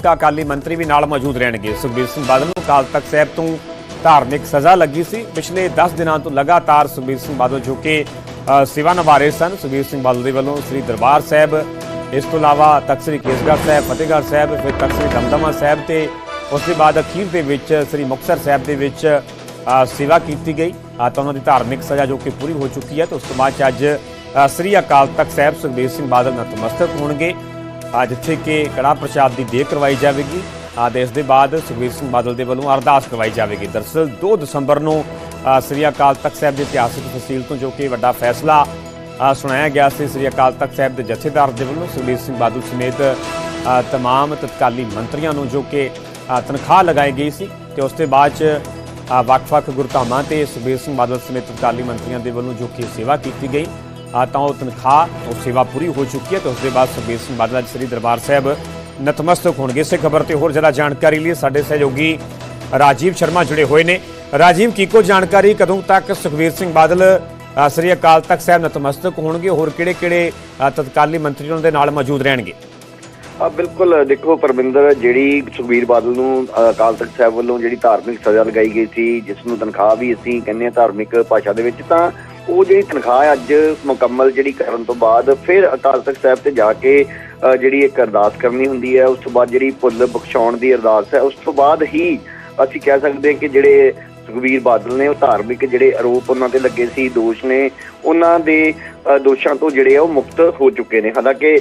ਸਾਬਕਾ ਅਕਾਲੀ ਮੰਤਰੀ ਵੀ ਨਾਲ ਮੌਜੂਦ ਰਹਿਣਗੇ। ਸੁਖਬੀਰ ਸਿੰਘ ਬਾਦਲ ਨੂੰ ਅਕਾਲ ਤਖਤ ਸਾਹਿਬ ਤੋਂ ਧਾਰਮਿਕ ਸਜ਼ਾ ਲੱਗੀ ਸੀ। ਪਿਛਲੇ 10 ਦਿਨਾਂ ਤੋਂ ਲਗਾਤਾਰ ਸੁਖਬੀਰ ਸਿੰਘ ਬਾਦਲ ਜੋ ਕਿ ਅ, ਸੇਵਾ ਨਿਭਾ ਰਹੇ ਸਨ ਸੁਖਬੀਰ ਸਿੰਘ ਬਾਦਲ ਦੇ ਵੱਲੋਂ ਸ੍ਰੀ ਦਰਬਾਰ ਸਾਹਿਬ ਇਸ ਤੋਂ ਇਲਾਵਾ ਤਖਤ ਸ੍ਰੀ ਕੇਸਗੜ੍ਹ ਸਾਹਿਬ ਫਤਿਹਗੜ੍ਹ ਸਾਹਿਬ ਫਿਰ ਤਖਤ ਸ੍ਰੀ ਦਮਦਮਾ ਸਾਹਿਬ ਤੇ ਉਸ ਤੋਂ ਬਾਅਦ ਅਖੀਰ ਦੇ ਵਿੱਚ ਸ੍ਰੀ ਮੁਕਤਸਰ ਸਾਹਿਬ ਦੇ ਵਿੱਚ ਸੇਵਾ ਕੀਤੀ ਗਈ। ਤਾਂ ਉਹਨਾਂ ਦੀ ਧਾਰਮਿਕ ਸਜ਼ਾ ਜੋ ਕਿ ਪੂਰੀ ਹੋ ਚੁੱਕੀ ਹੈ ਤੇ ਉਸ ਤੋਂ ਬਾਅਦ 'ਚ ਅੱਜ ਸ੍ਰੀ ਅਕਾਲ ਤਖਤ ਸਾਹਿਬ ਸੁਖਬੀਰ ਸਿੰਘ ਬਾਦਲ ਨਤਮਸਤਕ ਹੋਣਗੇ। ਆ ਜਿੱਥੇ ਕਿ ਕੜਾ ਪ੍ਰਸ਼ਾਦ ਦੀ ਦੇਗ ਕਰਵਾਈ ਜਾਵੇਗੀ। ਆਦੇਸ਼ ਦੇ ਬਾਅਦ ਸੁਖਬੀਰ ਸਿੰਘ ਬਾਦਲ ਦੇ ਵੱਲੋਂ ਅਰਦਾਸ ਕਰਵਾਈ ਜਾਵੇਗੀ। ਦਰਅਸਲ 2 ਦਸੰਬਰ ਨੂੰ ਸ੍ਰੀ ਅਕਾਲ ਤਖਤ ਸਾਹਿਬ ਦੀ ਇਤਿਹਾਸਕ ਫਸੀਲ ਤੋਂ ਜੋ ਕਿ ਵੱਡਾ ਫੈਸਲਾ ਸੁਣਾਇਆ ਗਿਆ ਸੀ ਸ੍ਰੀ ਅਕਾਲ ਤਖਤ ਸਾਹਿਬ ਦੇ ਜਥੇਦਾਰ ਦੇ ਵੱਲੋਂ ਸੁਖਬੀਰ ਸਿੰਘ ਬਾਦਲ ਸਮੇਤ ਅ, ਤਮਾਮ ਤਤਕਾਲੀ ਮੰਤਰੀਆਂ ਨੂੰ ਜੋ ਕਿ ਤਨਖਾਹ ਲਗਾਈ ਗਈ ਸੀ ਤੇ ਉਸ ਤੋਂ ਬਾਅਦ ਚ ਵੱਖ-ਵੱਖ ਗੁਰਧਾਮਾਂ ਤੇ ਸੁਖਬੀਰ ਸਿੰਘ ਬਾਦਲ ਸਮੇਤ ਤਤਕਾਲੀ ਮੰਤਰੀਆਂ ਦੇ ਵੱਲੋਂ ਜੋ ਕਿ ਸੇਵਾ ਕੀਤੀ ਗਈ। ਤਾਂ ਉਹ ਤਨਖਾਹ, ਉਹ ਸੇਵਾ ਪੂਰੀ ਹੋ ਚੁੱਕੀ ਹੈ ਤੇ ਉਸ ਦੇ ਬਾਅਦ ਸੁਖਬੀਰ ਸਿੰਘ ਬਾਦਲ ਅੱਜ ਸ੍ਰੀ ਦਰਬਾਰ ਸਾਹਿਬ ਨਤਮਸਤਕ ਹੋਣਗੇ। ਇਸੇ ਖਬਰ ਤੇ ਹੋਰ ਜ਼ਿਆਦਾ ਜਾਣਕਾਰੀ ਲਈ ਸਾਡੇ ਸਹਿਯੋਗੀ ਰਾਜੀਵ ਸ਼ਰਮਾ ਜੁੜੇ ਹੋਏ ਨੇ। ਰਾਜੀਵ, ਕੀ ਕੀਕੋ ਜਾਣਕਾਰੀ ਕਦੋਂ ਤੱਕ ਸੁਖਬੀਰ ਸਿੰਘ ਬਾਦਲ ਸ੍ਰੀ ਅਕਾਲ ਤਖਤ ਸਾਹਿਬ ਨਤਮਸਤਕ ਹੋਣਗੇ ਹੋਰ ਕਿਹੜੇ-ਕਿਹੜੇ ਤਤਕਾਲੀ ਮੰਤਰੀ ਉਹਨਾਂ ਦੇ ਨਾਲ ਮੌਜੂਦ ਰਹਿਣਗੇ? ਆ ਬਿਲਕੁਲ, ਦੇਖੋ ਪਰਮਿੰਦਰ, ਜਿਹੜੀ ਸੁਖਬੀਰ ਬਾਦਲ ਨੂੰ ਅਕਾਲ ਤਖਤ ਸਾਹਿਬ ਵੱਲੋਂ ਜਿਹੜੀ ਧਾਰਮਿਕ ਸਜ਼ਾ ਲਗਾਈ ਗਈ ਸੀ, ਜਿਸ ਨੂੰ ਤਨਖਾਹ ਵੀ ਅਸੀਂ ਕਹਿੰਦੇ ਆ ਧਾਰਮਿਕ ਭਾਸ਼ਾ ਦੇ ਵਿੱਚ, ਤਾਂ ਉਹ ਜਿਹੜੀ ਤਨਖਾਹ ਹੈ ਅੱਜ ਮੁਕੰਮਲ ਜਿਹੜੀ ਕਰਨ ਤੋਂ ਬਾਅਦ ਫਿਰ ਅਕਾਲ ਤਖਤ ਸਾਹਿਬ ਤੇ ਜਾ ਕੇ ਅ, ਜਿਹੜੀ ਇੱਕ ਅਰਦਾਸ ਕਰਨੀ ਹੁੰਦੀ ਹੈ ਉਸ ਤੋਂ ਬਾਅਦ ਜਿਹੜੀ ਭੁੱਲ ਬਖਸ਼ਾਉਣ ਦੀ ਅਰਦਾਸ ਹੈ ਉਸ ਤੋਂ ਬਾਅਦ ਹੀ ਅਸੀਂ ਕਹਿ ਸਕਦੇ ਹਾਂ ਕਿ ਜਿਹੜੇ ਸੁਖਬੀਰ ਬਾਦਲ ਨੇ ਉਹ ਧਾਰਮਿਕ ਜਿਹੜੇ ਆਰੋਪ ਉਹਨਾਂ ਤੇ ਲੱਗੇ ਸੀ ਦੋਸ਼ ਨੇ ਉਹਨਾਂ ਦੇ ਦੋਸ਼ਾਂ ਤੋਂ ਜਿਹੜੇ ਆ ਉਹ ਮੁਕਤ ਹੋ ਚੁੱਕੇ ਨੇ। ਹਾਲਾਂਕਿ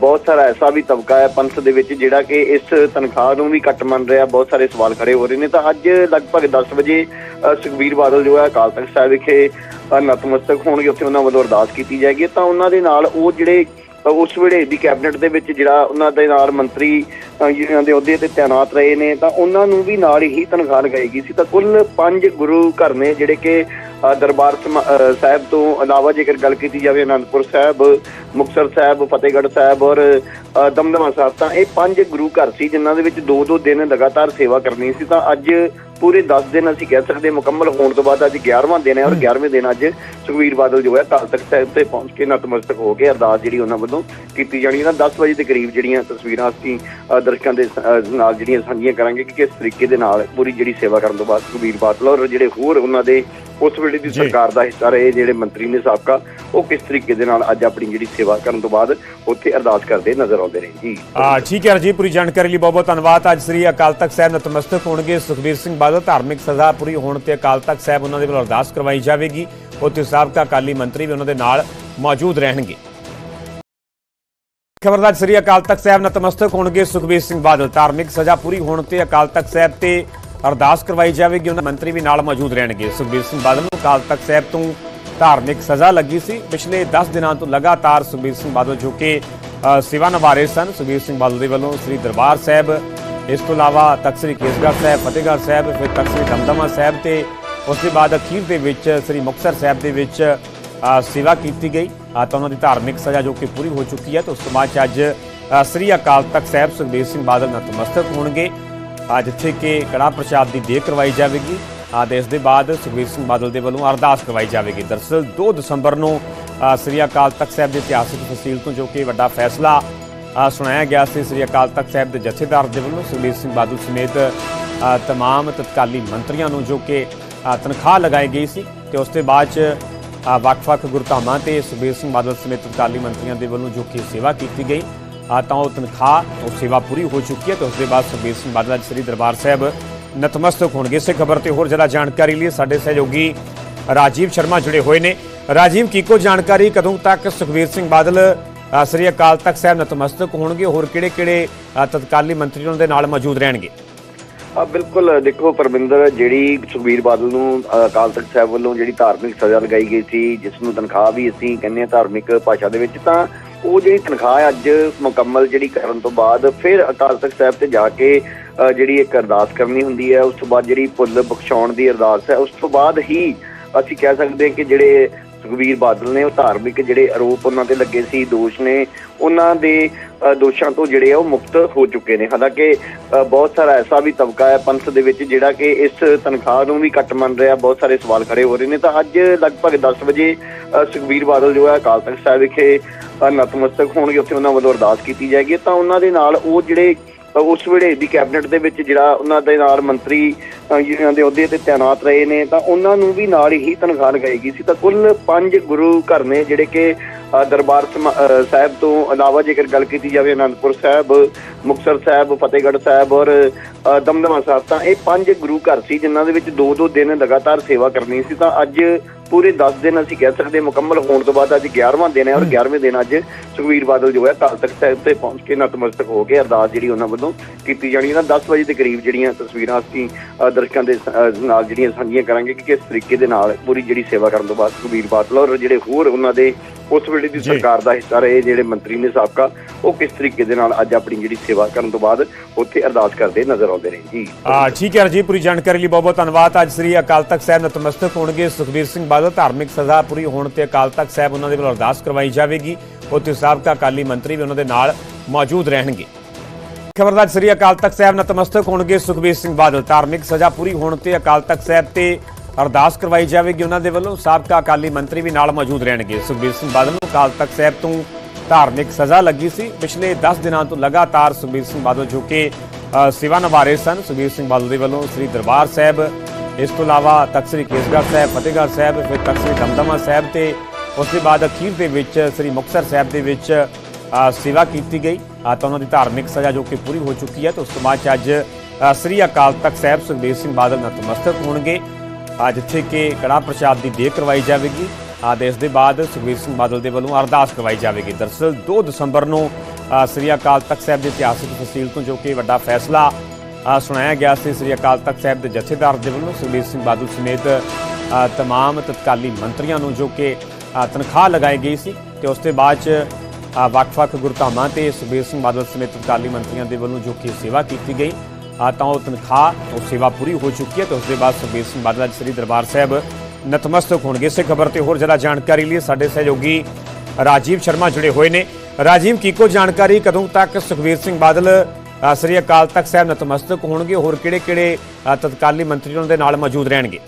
ਬਹੁਤ ਸਾਰਾ ਐਸਾ ਵੀ ਤਬਕਾ ਹੈ ਪੰਥ ਦੇ ਵਿੱਚ ਜਿਹੜਾ ਕਿ ਇਸ ਤਨਖਾਹ ਨੂੰ ਵੀ ਘੱਟ ਮੰਨ ਰਿਹਾ। ਬਹੁਤ ਸਾਰੇ ਸਵਾਲ ਖੜੇ ਹੋ ਰਹੇ ਨੇ। ਤਾਂ ਅੱਜ ਲਗਭਗ 10 ਵਜੇ ਅ, ਸੁਖਬੀਰ ਬਾਦਲ ਜੋ ਹੈ ਅਕਾਲ ਤਖਤ ਸਾਹਿਬ ਵਿਖੇ ਨਤਮਸਤਕ ਹੋਣਗੇ। ਉੱਥੇ ਉਹਨਾਂ ਵੱਲੋਂ ਅਰਦਾਸ ਕੀਤੀ ਜਾਏਗੀ। ਤਾਂ ਉਹਨਾਂ ਦੇ ਨਾਲ ਉਹ ਜਿਹੜੇ ਉਸ ਵੇਲੇ ਦੀ ਕੈਬਨਿਟ ਦੇ ਵਿੱਚ ਜਿਹੜਾ ਉਹਨਾਂ ਦੇ ਨਾਲ ਮੰਤਰੀ ਦੇ ਅਹੁਦੇ ਤੇ ਤਾਇਨਾਤ ਰਹੇ ਨੇ, ਤਾਂ ਉਹਨਾਂ ਨੂੰ ਵੀ ਨਾਲ ਹੀ ਤਨਖਾਹ ਲਗਾਈ ਗਈ ਸੀ। ਤਾਂ ਕੁੱਲ ਪੰਜ ਗੁਰੂ ਘਰ ਨੇ ਜਿਹੜੇ ਕਿ ਦਰਬਾਰ ਸਮਾ- ਸਾਹਿਬ ਤੋਂ ਇਲਾਵਾ ਜੇਕਰ ਗੱਲ ਕੀਤੀ ਜਾਵੇ ਅਨੰਦਪੁਰ ਸਾਹਿਬ, ਮੁਕਤਸਰ ਸਾਹਿਬ, ਫਤਿਹਗੜ੍ਹ ਸਾਹਿਬ ਔਰ ਦਮਦਮਾ ਸਾਹਿਬ, ਤਾਂ ਇਹ ਪੰਜ ਗੁਰੂ ਘਰ ਸੀ ਜਿਨ੍ਹਾਂ ਦੇ ਵਿੱਚ ਦੋ ਦੋ ਦਿਨ ਲਗਾਤਾਰ ਸੇਵਾ ਕਰਨੀ ਸੀ। ਤਾਂ ਅੱਜ ਪੂਰੇ 10 ਦਿਨ ਅਸੀਂ ਕਹਿ ਸਕਦੇ ਮੁਕੰਮਲ ਹੋਣ ਤੋਂ ਬਾਅਦ ਅੱਜ 11ਵਾਂ ਦਿਨ ਹੈ ਔਰ 11ਵੇਂ ਦਿਨ ਅੱਜ ਸੁਖਵੀਰ ਬਾਦਲ ਜੋ ਹੈ ਅਕਾਲ ਤਖਤ ਸਾਹਿਬ ਤੇ ਪਹੁੰਚ ਕੇ ਨਤਮਸਤਕ ਹੋ ਕੇ ਅਰਦਾਸ ਜਿਹੜੀ ਉਹਨਾਂ ਵੱਲੋਂ ਕੀਤੀ ਜਾਣੀ ਹੈ। ਤਾਂ 10 ਵਜੇ ਦੇ ਕਰੀਬ ਜਿਹੜੀਆਂ ਤਸਵੀਰਾਂ ਅਸੀਂ ਦਰਸ਼ਕਾਂ ਦੇ ਨਾਲ ਜਿਹੜੀਆਂ ਸਾਂਝੀਆਂ ਕਰਾਂਗੇ ਕਿ ਕਿਸ ਤਰੀਕੇ ਦੇ ਨਾਲ ਪੂਰੀ ਜਿਹੜੀ ਸੇਵਾ ਕਰਨ ਤੋਂ ਬਾਅਦ ਸੁਖਵੀਰ ਬਾਦਲ ਔਰ ਜਿਹੜੇ ਹੋਰ ਉਹਨਾਂ ਦੇ ਉਸ ਵੇਲੇ ਦੀ। ਸਰਕਾਰ ਦਾ ਹਿੱਸਾ ਰਹੇ ਜਿਹੜੇ ਮੰਤਰੀ ਨੇ ਸਾਬਕਾ ਉਹ ਕਿਸ ਤਰੀਕੇ ਦੇ ਨਾਲ ਅੱਜ ਆਪਣੀ ਜਿਹੜੀ ਸੇਵਾ ਕਰਨ ਤੋਂ ਬਾਅਦ ਉੱਥੇ ਅਰਦਾਸ ਕਰਦੇ ਨਜ਼ਰ ਆਉਂਦੇ ਨੇ ਜੀ। ਆ ਠੀਕ ਹੈ ਰਾਜੀਵ ਪੂਰੀ ਜਾਣਕਾਰੀ ਲਈ ਬਹੁਤ ਬਹੁਤ ਧੰਨਵਾਦ। ਅੱਜ ਸ੍ਰੀ ਅਕਾਲ ਤਖਤ ਸਾਹਿਬ ਨਤਮਸਤਕ ਹੋਣਗੇ। ਸੁਖਬੀਰ ਸਿੰਘ ਬਾਦਲ ਧਾਰਮਿਕ ਸਜ਼ਾ ਪੂਰੀ ਹੋਣ ਤੇ ਅਕਾਲ ਤਖਤ ਸਾਹਿਬ ਉਹਨਾਂ ਦੇ ਵੱਲੋਂ ਅਰਦਾਸ ਕਰਵਾਈ ਜਾਵੇਗੀ। ਉੱਥੇ ਸਾਬਕਾ ਅਕਾਲੀ ਮੰਤਰੀ ਵੀ ਉਹਨਾਂ ਦੇ ਨਾਲ ਮੌਜੂਦ ਰਹਿਣਗੇ। ਖਬਰਦਾਰ ਸ੍ਰੀ ਅਕਾਲ ਤਖਤ ਸਾਹਿਬ ਨਤਮਸਤਕ ਹੋਣਗੇ। ਸੁਖਬੀਰ ਸਿੰਘ ਬਾਦਲ ਧਾਰਮਿਕ ਸਜ਼ਾ ਪੂਰੀ ਹੋਣ ਤੇ ਅਕਾਲ ਤਖਤ ਸਾਹਿਬ ਤੇ ਅਰਦਾਸ ਕਰਵਾਈ ਜਾਵੇਗੀ, ਉਹਨਾਂ ਮੰਤਰੀ ਵੀ ਨਾਲ ਮੌਜੂਦ ਰਹਿਣਗੇ। ਸੁਖਬੀਰ ਸਿੰਘ ਬਾਦਲ ਨੂੰ ਅਕਾਲ ਤਖਤ ਸਾਹਿਬ ਤੋਂ ਧਾਰਮਿਕ ਸਜ਼ਾ ਲੱਗੀ ਸੀ। ਪਿਛਲੇ 10 ਦਿਨਾਂ ਤੋਂ ਲਗਾਤਾਰ ਸੁਖਬੀਰ ਸਿੰਘ ਬਾਦਲ ਜੋ ਕਿ ਸੇਵਾ ਨਿਭਾ ਰਹੇ ਸਨ, ਸੁਖਬੀਰ ਸਿੰਘ ਬਾਦਲ ਦੇ ਵੱਲੋਂ ਸ੍ਰੀ ਦਰਬਾਰ ਸਾਹਿਬ, ਇਸ ਤੋਂ ਇਲਾਵਾ ਤਖਤ ਸ੍ਰੀ ਕੇਸਗੜ੍ਹ ਸਾਹਿਬ, ਫਤਿਹਗੜ੍ਹ ਸਾਹਿਬ, ਫਿਰ ਤਖਤ ਸ੍ਰੀ ਦਮਦਮਾ ਸਾਹਿਬ ਤੇ ਉਸ ਤੋਂ ਬਾਅਦ ਅਖੀਰ ਦੇ ਵਿੱਚ ਸ੍ਰੀ ਮੁਕਤਸਰ ਸਾਹਿਬ ਦੇ ਵਿੱਚ ਸੇਵਾ ਕੀਤੀ ਗਈ। ਤਾਂ ਉਹਨਾਂ ਦੀ ਧਾਰਮਿਕ ਸਜ਼ਾ ਜੋ ਕਿ ਪੂਰੀ ਹੋ ਚੁੱਕੀ ਹੈ, ਤੇ ਉਸ ਤੋਂ ਬਾਅਦ 'ਚ ਅੱਜ ਸ੍ਰੀ ਅਕਾਲ ਤਖਤ ਸਾਹਿਬ ਸੁਖਬੀਰ ਸਿੰਘ ਬਾਦਲ ਨਤਮਸਤਕ ਹੋਣਗੇ। ਆ ਜਿੱਥੇ ਕਿ ਕੜਾ ਪ੍ਰਸ਼ਾਦ ਦੀ ਦੇਗ ਕਰਵਾਈ ਜਾਵੇਗੀ। ਆਦੇਸ਼ ਦੇ ਬਾਅਦ ਸੁਖਬੀਰ ਸਿੰਘ ਬਾਦਲ ਦੇ ਵੱਲੋਂ ਅਰਦਾਸ ਕਰਵਾਈ ਜਾਵੇਗੀ। ਦਰਅਸਲ 2 ਦਸੰਬਰ ਨੂੰ ਸ੍ਰੀ ਅਕਾਲ ਤਖਤ ਸਾਹਿਬ ਦੀ ਇਤਿਹਾਸਕ ਫਸੀਲ ਤੋਂ ਜੋ ਕਿ ਵੱਡਾ ਫੈਸਲਾ ਸੁਣਾਇਆ ਗਿਆ ਸੀ ਸ੍ਰੀ ਅਕਾਲ ਤਖਤ ਸਾਹਿਬ ਦੇ ਜਥੇਦਾਰ ਦੇ ਵੱਲੋਂ ਸੁਖਬੀਰ ਸਿੰਘ ਬਾਦਲ ਸਮੇਤ ਅ, ਤਮਾਮ ਤਤਕਾਲੀ ਮੰਤਰੀਆਂ ਨੂੰ ਜੋ ਕਿ ਤਨਖਾਹ ਲਗਾਈ ਗਈ ਸੀ ਤੇ ਉਸ ਤੋਂ ਬਾਅਦ 'ਚ ਵੱਖ-ਵੱਖ ਗੁਰਧਾਮਾਂ ਤੇ ਸੁਖਬੀਰ ਸਿੰਘ ਬਾਦਲ ਸਮੇਤ ਤਤਕਾਲੀ ਮੰਤਰੀਆਂ ਦੇ ਵੱਲੋਂ ਜੋ ਕਿ ਸੇਵਾ ਕੀਤੀ ਗਈ। ਤਾਂ ਉਹ ਤਨਖਾਹ, ਉਹ ਸੇਵਾ ਪੂਰੀ ਹੋ ਚੁੱਕੀ ਹੈ ਤੇ ਉਸ ਦੇ ਬਾਅਦ ਸੁਖਬੀਰ ਸਿੰਘ ਬਾਦਲ ਅੱਜ ਸ੍ਰੀ ਦਰਬਾਰ ਸਾਹਿਬ ਨਤਮਸਤਕ ਹੋਣਗੇ। ਇਸੇ ਖਬਰ ਤੇ ਹੋਰ ਜ਼ਿਆਦਾ ਜਾਣਕਾਰੀ ਲਈ ਸਾਡੇ ਸਹਿਯੋਗੀ ਰਾਜੀਵ ਸ਼ਰਮਾ ਜੁੜੇ ਹੋਏ ਨੇ। ਰਾਜੀਵ, ਕੀ ਕੀਕੋ ਜਾਣਕਾਰੀ ਕਦੋਂ ਤੱਕ ਸੁਖਬੀਰ ਸਿੰਘ ਬਾਦਲ ਸ੍ਰੀ ਅਕਾਲ ਤਖਤ ਸਾਹਿਬ ਨਤਮਸਤਕ ਹੋਣਗੇ ਹੋਰ ਕਿਹੜੇ-ਕਿਹੜੇ ਤਤਕਾਲੀ ਮੰਤਰੀ ਉਹਨਾਂ ਦੇ ਨਾਲ ਮੌਜੂਦ ਰਹਿਣਗੇ? ਆ ਬਿਲਕੁਲ, ਦੇਖੋ ਪਰਮਿੰਦਰ, ਜਿਹੜੀ ਸੁਖਬੀਰ ਬਾਦਲ ਨੂੰ ਅਕਾਲ ਤਖਤ ਸਾਹਿਬ ਵੱਲੋਂ ਜਿਹੜੀ ਧਾਰਮਿਕ ਸਜ਼ਾ ਲਗਾਈ ਗਈ ਸੀ, ਜਿਸ ਨੂੰ ਤਨਖਾਹ ਵੀ ਅਸੀਂ ਕਹਿੰਦੇ ਆ ਧਾਰਮਿਕ ਭਾਸ਼ਾ ਦੇ ਵਿੱਚ, ਤਾਂ ਉਹ ਜਿਹੜੀ ਤਨਖਾਹ ਅੱਜ ਮੁਕੰਮਲ ਜਿਹੜੀ ਕਰਨ ਤੋਂ ਬਾਅਦ ਫਿਰ ਅਕਾਲ ਤਖਤ ਸਾਹਿਬ ਤੇ ਜਾ ਕੇ ਅ, ਜਿਹੜੀ ਇੱਕ ਅਰਦਾਸ ਕਰਨੀ ਹੁੰਦੀ ਹੈ ਉਸ ਤੋਂ ਬਾਅਦ ਜਿਹੜੀ ਭੁੱਲ ਬਖਸ਼ਾਉਣ ਦੀ ਅਰਦਾਸ ਹੈ ਉਸ ਤੋਂ ਬਾਅਦ ਹੀ ਅਸੀਂ ਕਹਿ ਸਕਦੇ ਹਾਂ ਕਿ ਜਿਹੜੇ ਸੁਖਬੀਰ ਬਾਦਲ ਨੇ ਉਹ ਧਾਰਮਿਕ ਜਿਹੜੇ ਆਰੋਪ ਉਹਨਾਂ ਤੇ ਲੱਗੇ ਸੀ ਦੋਸ਼ ਨੇ ਉਹਨਾਂ ਦੇ ਦੋਸ਼ਾਂ ਤੋਂ ਜਿਹੜੇ ਆ ਉਹ ਮੁਕਤ ਹੋ ਚੁੱਕੇ ਨੇ। ਹਾਲਾਂਕਿ ਬਹੁਤ ਸਾਰਾ ਐਸਾ ਵੀ ਤਬਕਾ ਹੈ ਪੰਥ ਦੇ ਵਿੱਚ ਜਿਹੜਾ ਕਿ ਇਸ ਤਨਖਾਹ ਨੂੰ ਵੀ ਘੱਟ ਮੰਨ ਰਿਹਾ। ਬਹੁਤ ਸਾਰੇ ਸਵਾਲ ਖੜੇ ਹੋ ਰਹੇ ਨੇ। ਤਾਂ ਅੱਜ ਲਗਭਗ 10 ਵਜੇ ਅ, ਸੁਖਬੀਰ ਬਾਦਲ ਜੋ ਹੈ ਅਕਾਲ ਤਖਤ ਸਾਹਿਬ ਵਿਖੇ ਨਤਮਸਤਕ ਹੋਣਗੇ। ਉੱਥੇ ਉਹਨਾਂ ਵੱਲੋਂ ਅਰਦਾਸ ਕੀਤੀ ਜਾਏਗੀ। ਤਾਂ ਉਹਨਾਂ ਦੇ ਨਾਲ ਉਹ ਜਿਹੜੇ ਉਸ ਵੇਲੇ ਦੀ ਕੈਬਨਿਟ ਦੇ ਵਿੱਚ ਜਿਹੜਾ ਉਹਨਾਂ ਦੇ ਨਾਲ ਮੰਤਰੀ ਦੇ ਅਹੁਦੇ ਤੇ ਤਾਇਨਾਤ ਰਹੇ ਨੇ, ਤਾਂ ਉਹਨਾਂ ਨੂੰ ਵੀ ਨਾਲ ਹੀ ਤਨਖਾਹ ਲਗਾਈ ਗਈ ਸੀ। ਤਾਂ ਕੁੱਲ ਪੰਜ ਗੁਰੂ ਘਰ ਨੇ ਜਿਹੜੇ ਕਿ ਦਰਬਾਰ ਸਮਾ- ਸਾਹਿਬ ਤੋਂ ਇਲਾਵਾ ਜੇਕਰ ਗੱਲ ਕੀਤੀ ਜਾਵੇ ਅਨੰਦਪੁਰ ਸਾਹਿਬ, ਮੁਕਤਸਰ ਸਾਹਿਬ, ਫਤਿਹਗੜ੍ਹ ਸਾਹਿਬ ਔਰ ਦਮਦਮਾ ਸਾਹਿਬ, ਤਾਂ ਇਹ ਪੰਜ ਗੁਰੂ ਘਰ ਸੀ ਜਿਨ੍ਹਾਂ ਦੇ ਵਿੱਚ ਦੋ ਦੋ ਦਿਨ ਲਗਾਤਾਰ ਸੇਵਾ ਕਰਨੀ ਸੀ। ਤਾਂ ਅੱਜ ਪੂਰੇ 10 ਦਿਨ ਅਸੀਂ ਕਹਿ ਸਕਦੇ ਮੁਕੰਮਲ ਹੋਣ ਤੋਂ ਬਾਅਦ ਅੱਜ 11ਵਾਂ ਦਿਨ ਹੈ ਔਰ 11ਵੇਂ ਦਿਨ ਅੱਜ ਸੁਖਵੀਰ ਬਾਦਲ ਜੋ ਹੈ ਅਕਾਲ ਤਖਤ ਸਾਹਿਬ ਤੇ ਪਹੁੰਚ ਕੇ ਨਤਮਸਤਕ ਹੋ ਕੇ ਅਰਦਾਸ ਜਿਹੜੀ ਉਹਨਾਂ ਵੱਲੋਂ ਕੀਤੀ ਜਾਣੀ ਹੈ। ਨਾ 10 ਵਜੇ ਦੇ ਕਰੀਬ ਜਿਹੜੀਆਂ ਤਸਵੀਰਾਂ ਅਸੀਂ ਦਰਸ਼ਕਾਂ ਦੇ ਨਾਲ ਜਿਹੜੀਆਂ ਸਾਂਝੀਆਂ ਕਰਾਂਗੇ ਕਿ ਕਿਸ ਤਰੀਕੇ ਦੇ ਨਾਲ ਪੂਰੀ ਜਿਹੜੀ ਸੇਵਾ ਕਰਨ ਤੋਂ ਬਾਅਦ ਸੁਖਵੀਰ ਬਾਦਲ ਔਰ ਜਿਹੜੇ ਹੋਰ ਉਹਨਾਂ ਦੇ ਉਸ ਵੇਲੇ ਦੀ। ਸਰਕਾਰ ਦਾ ਹਿੱਸਾ ਰਹੇ ਜਿਹੜੇ ਮੰਤਰੀ ਨੇ ਸਾਬਕਾ ਉਹ ਕਿਸ ਤਰੀਕੇ ਦੇ ਨਾਲ ਅੱਜ ਆਪਣੀ ਜਿਹੜੀ ਸੇਵਾ ਕਰਨ ਤੋਂ ਬਾਅਦ ਉੱਥੇ ਅਰਦਾਸ ਕਰਦੇ ਨਜ਼ਰ ਆਉਂਦੇ ਨੇ ਜੀ। ਆ ਠੀਕ ਹੈ ਜੀ ਪੂਰੀ ਜਾਣਕਾਰੀ ਲਈ ਬਹੁਤ ਬਹੁਤ ਧੰਨਵਾਦ। ਅੱਜ ਸ੍ਰੀ ਅਕਾਲ ਤਖਤ ਸਾਹਿਬ ਨਤਮਸਤਕ ਹੋਣਗੇ। ਸੁਖਬੀਰ ਸਿੰਘ ਬਾਦਲ ਧਾਰਮਿਕ ਸਜ਼ਾ ਪੂਰੀ ਹੋਣ ਤੇ ਅਕਾਲ ਤਖਤ ਸਾਹਿਬ ਉਹਨਾਂ ਦੇ ਵੱਲੋਂ ਅਰਦਾਸ ਕਰਵਾਈ ਜਾਵੇਗੀ। ਉੱਥੇ ਸਾਬਕਾ ਅਕਾਲੀ ਮੰਤਰੀ ਵੀ ਉਹਨਾਂ ਦੇ ਨਾਲ ਮੌਜੂਦ ਰਹਿਣਗੇ। ਖਬਰਦਾਰ ਸ੍ਰੀ ਅਕਾਲ ਤਖਤ ਸਾਹਿਬ ਨਤਮਸਤਕ ਹੋਣਗੇ। ਸੁਖਬੀਰ ਸਿੰਘ ਬਾਦਲ, ਧਾਰਮਿਕ ਸਜ਼ਾ ਪੂਰੀ ਹੋਣ ਤੇ ਅਕਾਲ ਤਖਤ ਸਾਹਿਬ ਤੇ ਅਰਦਾਸ ਕਰਵਾਈ ਜਾਵੇਗੀ ਉਹਨਾਂ ਦੇ ਵੱਲੋਂ। ਸਾਬਕਾ ਅਕਾਲੀ ਮੰਤਰੀ ਵੀ ਨਾਲ ਮੌਜੂਦ ਰਹਿਣਗੇ। ਸੁਖਬੀਰ ਸਿੰਘ ਬਾਦਲ ਨੂੰ ਅਕਾਲ ਤਖਤ ਸਾਹਿਬ ਤੋਂ ਧਾਰਮਿਕ ਸਜ਼ਾ ਲੱਗੀ ਸੀ। ਪਿਛਲੇ 10 ਦਿਨਾਂ ਤੋਂ ਲਗਾਤਾਰ ਸੁਖਬੀਰ ਸਿੰਘ ਬਾਦਲ ਜੋ ਕਿ ਸੇਵਾ ਨਿਭਾ ਰਹੇ ਸਨ। ਸੁਖਬੀਰ ਸਿੰਘ ਬਾਦਲ ਦੇ ਵੱਲੋਂ ਸ੍ਰੀ ਦਰਬਾਰ ਸਾਹਿਬ ਇਸ ਤੋਂ ਇਲਾਵਾ ਤਖਤ ਸ੍ਰੀ ਕੇਸਗੜ੍ਹ ਸਾਹਿਬ, ਫਤਿਹਗੜ੍ਹ ਸਾਹਿਬ, ਫਿਰ ਤਖਤ ਸ੍ਰੀ ਦਮਦਮਾ ਸਾਹਿਬ ਤੇ ਉਸ ਤੋਂ ਬਾਅਦ ਅਖੀਰ ਦੇ ਵਿੱਚ ਸ੍ਰੀ ਮੁਕਤਸਰ ਸਾਹਿਬ ਦੇ ਵਿੱਚ ਸੇਵਾ ਕੀਤੀ ਗਈ। ਆ ਤਾਂ ਉਹਨਾਂ ਦੀ ਧਾਰਮਿਕ ਸਜ਼ਾ ਜੋ ਕਿ ਪੂਰੀ ਹੋ ਚੁੱਕੀ ਹੈ, ਤੇ ਉਸ ਤੋਂ ਬਾਅਦ 'ਚ ਅੱਜ ਸ੍ਰੀ ਅਕਾਲ ਤਖਤ ਸਾਹਿਬ ਸੁਖਬੀਰ ਸਿੰਘ ਬਾਦਲ ਨਤਮਸਤਕ ਹੋਣਗੇ। ਆ ਜਿੱਥੇ ਕਿ ਕੜਾ ਪ੍ਰਸ਼ਾਦ ਦੀ ਦੇਗ ਕਰਵਾਈ ਜਾਵੇਗੀ। ਆਦੇਸ਼ ਦੇ ਬਾਅਦ ਸੁਖਬੀਰ ਸਿੰਘ ਬਾਦਲ ਦੇ ਵੱਲੋਂ ਅਰਦਾਸ ਕਰਵਾਈ ਜਾਵੇਗੀ। ਦਰਅਸਲ 2 ਦਸੰਬਰ ਨੂੰ ਸ੍ਰੀ ਅਕਾਲ ਤਖਤ ਸਾਹਿਬ ਦੇ ਇਤਿਹਾਸਕ ਫਸੀਲ ਤੋਂ ਜੋ ਕਿ ਵੱਡਾ ਫੈਸਲਾ ਸੁਣਾਇਆ ਗਿਆ ਸੀ ਸ੍ਰੀ ਅਕਾਲ ਤਖਤ ਸਾਹਿਬ ਦੇ ਜਥੇਦਾਰ ਦੇ ਵੱਲੋਂ ਸੁਖਬੀਰ ਸਿੰਘ ਬਾਦਲ ਸਮੇਤ ਅ, ਤਮਾਮ ਤਤਕਾਲੀ ਮੰਤਰੀਆਂ ਨੂੰ ਜੋ ਕਿ ਤਨਖਾਹ ਲਗਾਈ ਗਈ ਸੀ ਤੇ ਉਸ ਤੋਂ ਬਾਅਦ ਚ ਵੱਖ-ਵੱਖ ਗੁਰਧਾਮਾਂ ਤੇ ਸੁਖਬੀਰ ਸਿੰਘ ਬਾਦਲ ਸਮੇਤ ਤਤਕਾਲੀ ਮੰਤਰੀਆਂ ਦੇ ਵੱਲੋਂ ਜੋ ਕਿ ਸੇਵਾ ਕੀਤੀ ਗਈ ਤਾਂ ਉਹ ਤਨਖਾਹ ਉਹ ਸੇਵਾ ਪੂਰੀ ਹੋ ਚੁੱਕੀ ਹੈ ਤੇ ਉਸ ਦੇ ਬਾਅਦ ਸੁਖਬੀਰ ਸਿੰਘ ਬਾਦਲ ਅੱਜ ਸ੍ਰੀ ਦਰਬਾਰ ਸਾਹਿਬ ਨਤਮਸਤਕ ਹੋਣਗੇ। ਇਸੇ ਖਬਰ ਤੇ ਹੋਰ ਜ਼ਿਆਦਾ ਜਾਣਕਾਰੀ ਲਈ ਸਾਡੇ ਸਹਿਯੋਗੀ ਰਾਜੀਵ ਸ਼ਰਮਾ ਜੁੜੇ ਹੋਏ ਨੇ। ਰਾਜੀਵ ਕੀ ਕੋ ਜਾਣਕਾਰੀ? ਕਦੋਂ ਤੱਕ ਸੁਖਬੀਰ ਸਿੰਘ ਬਾਦਲ ਸ੍ਰੀ ਅਕਾਲ ਤਖਤ ਸਾਹਿਬ ਨਤਮਸਤਕ ਹੋਣਗੇ। ਹੋਰ ਕਿਹੜੇ-ਕਿਹੜੇ ਤਤਕਾਲੀ ਮੰਤਰੀ ਉਹਨਾਂ ਦੇ ਨਾਲ ਮੌਜੂਦ ਰਹਿਣਗੇ?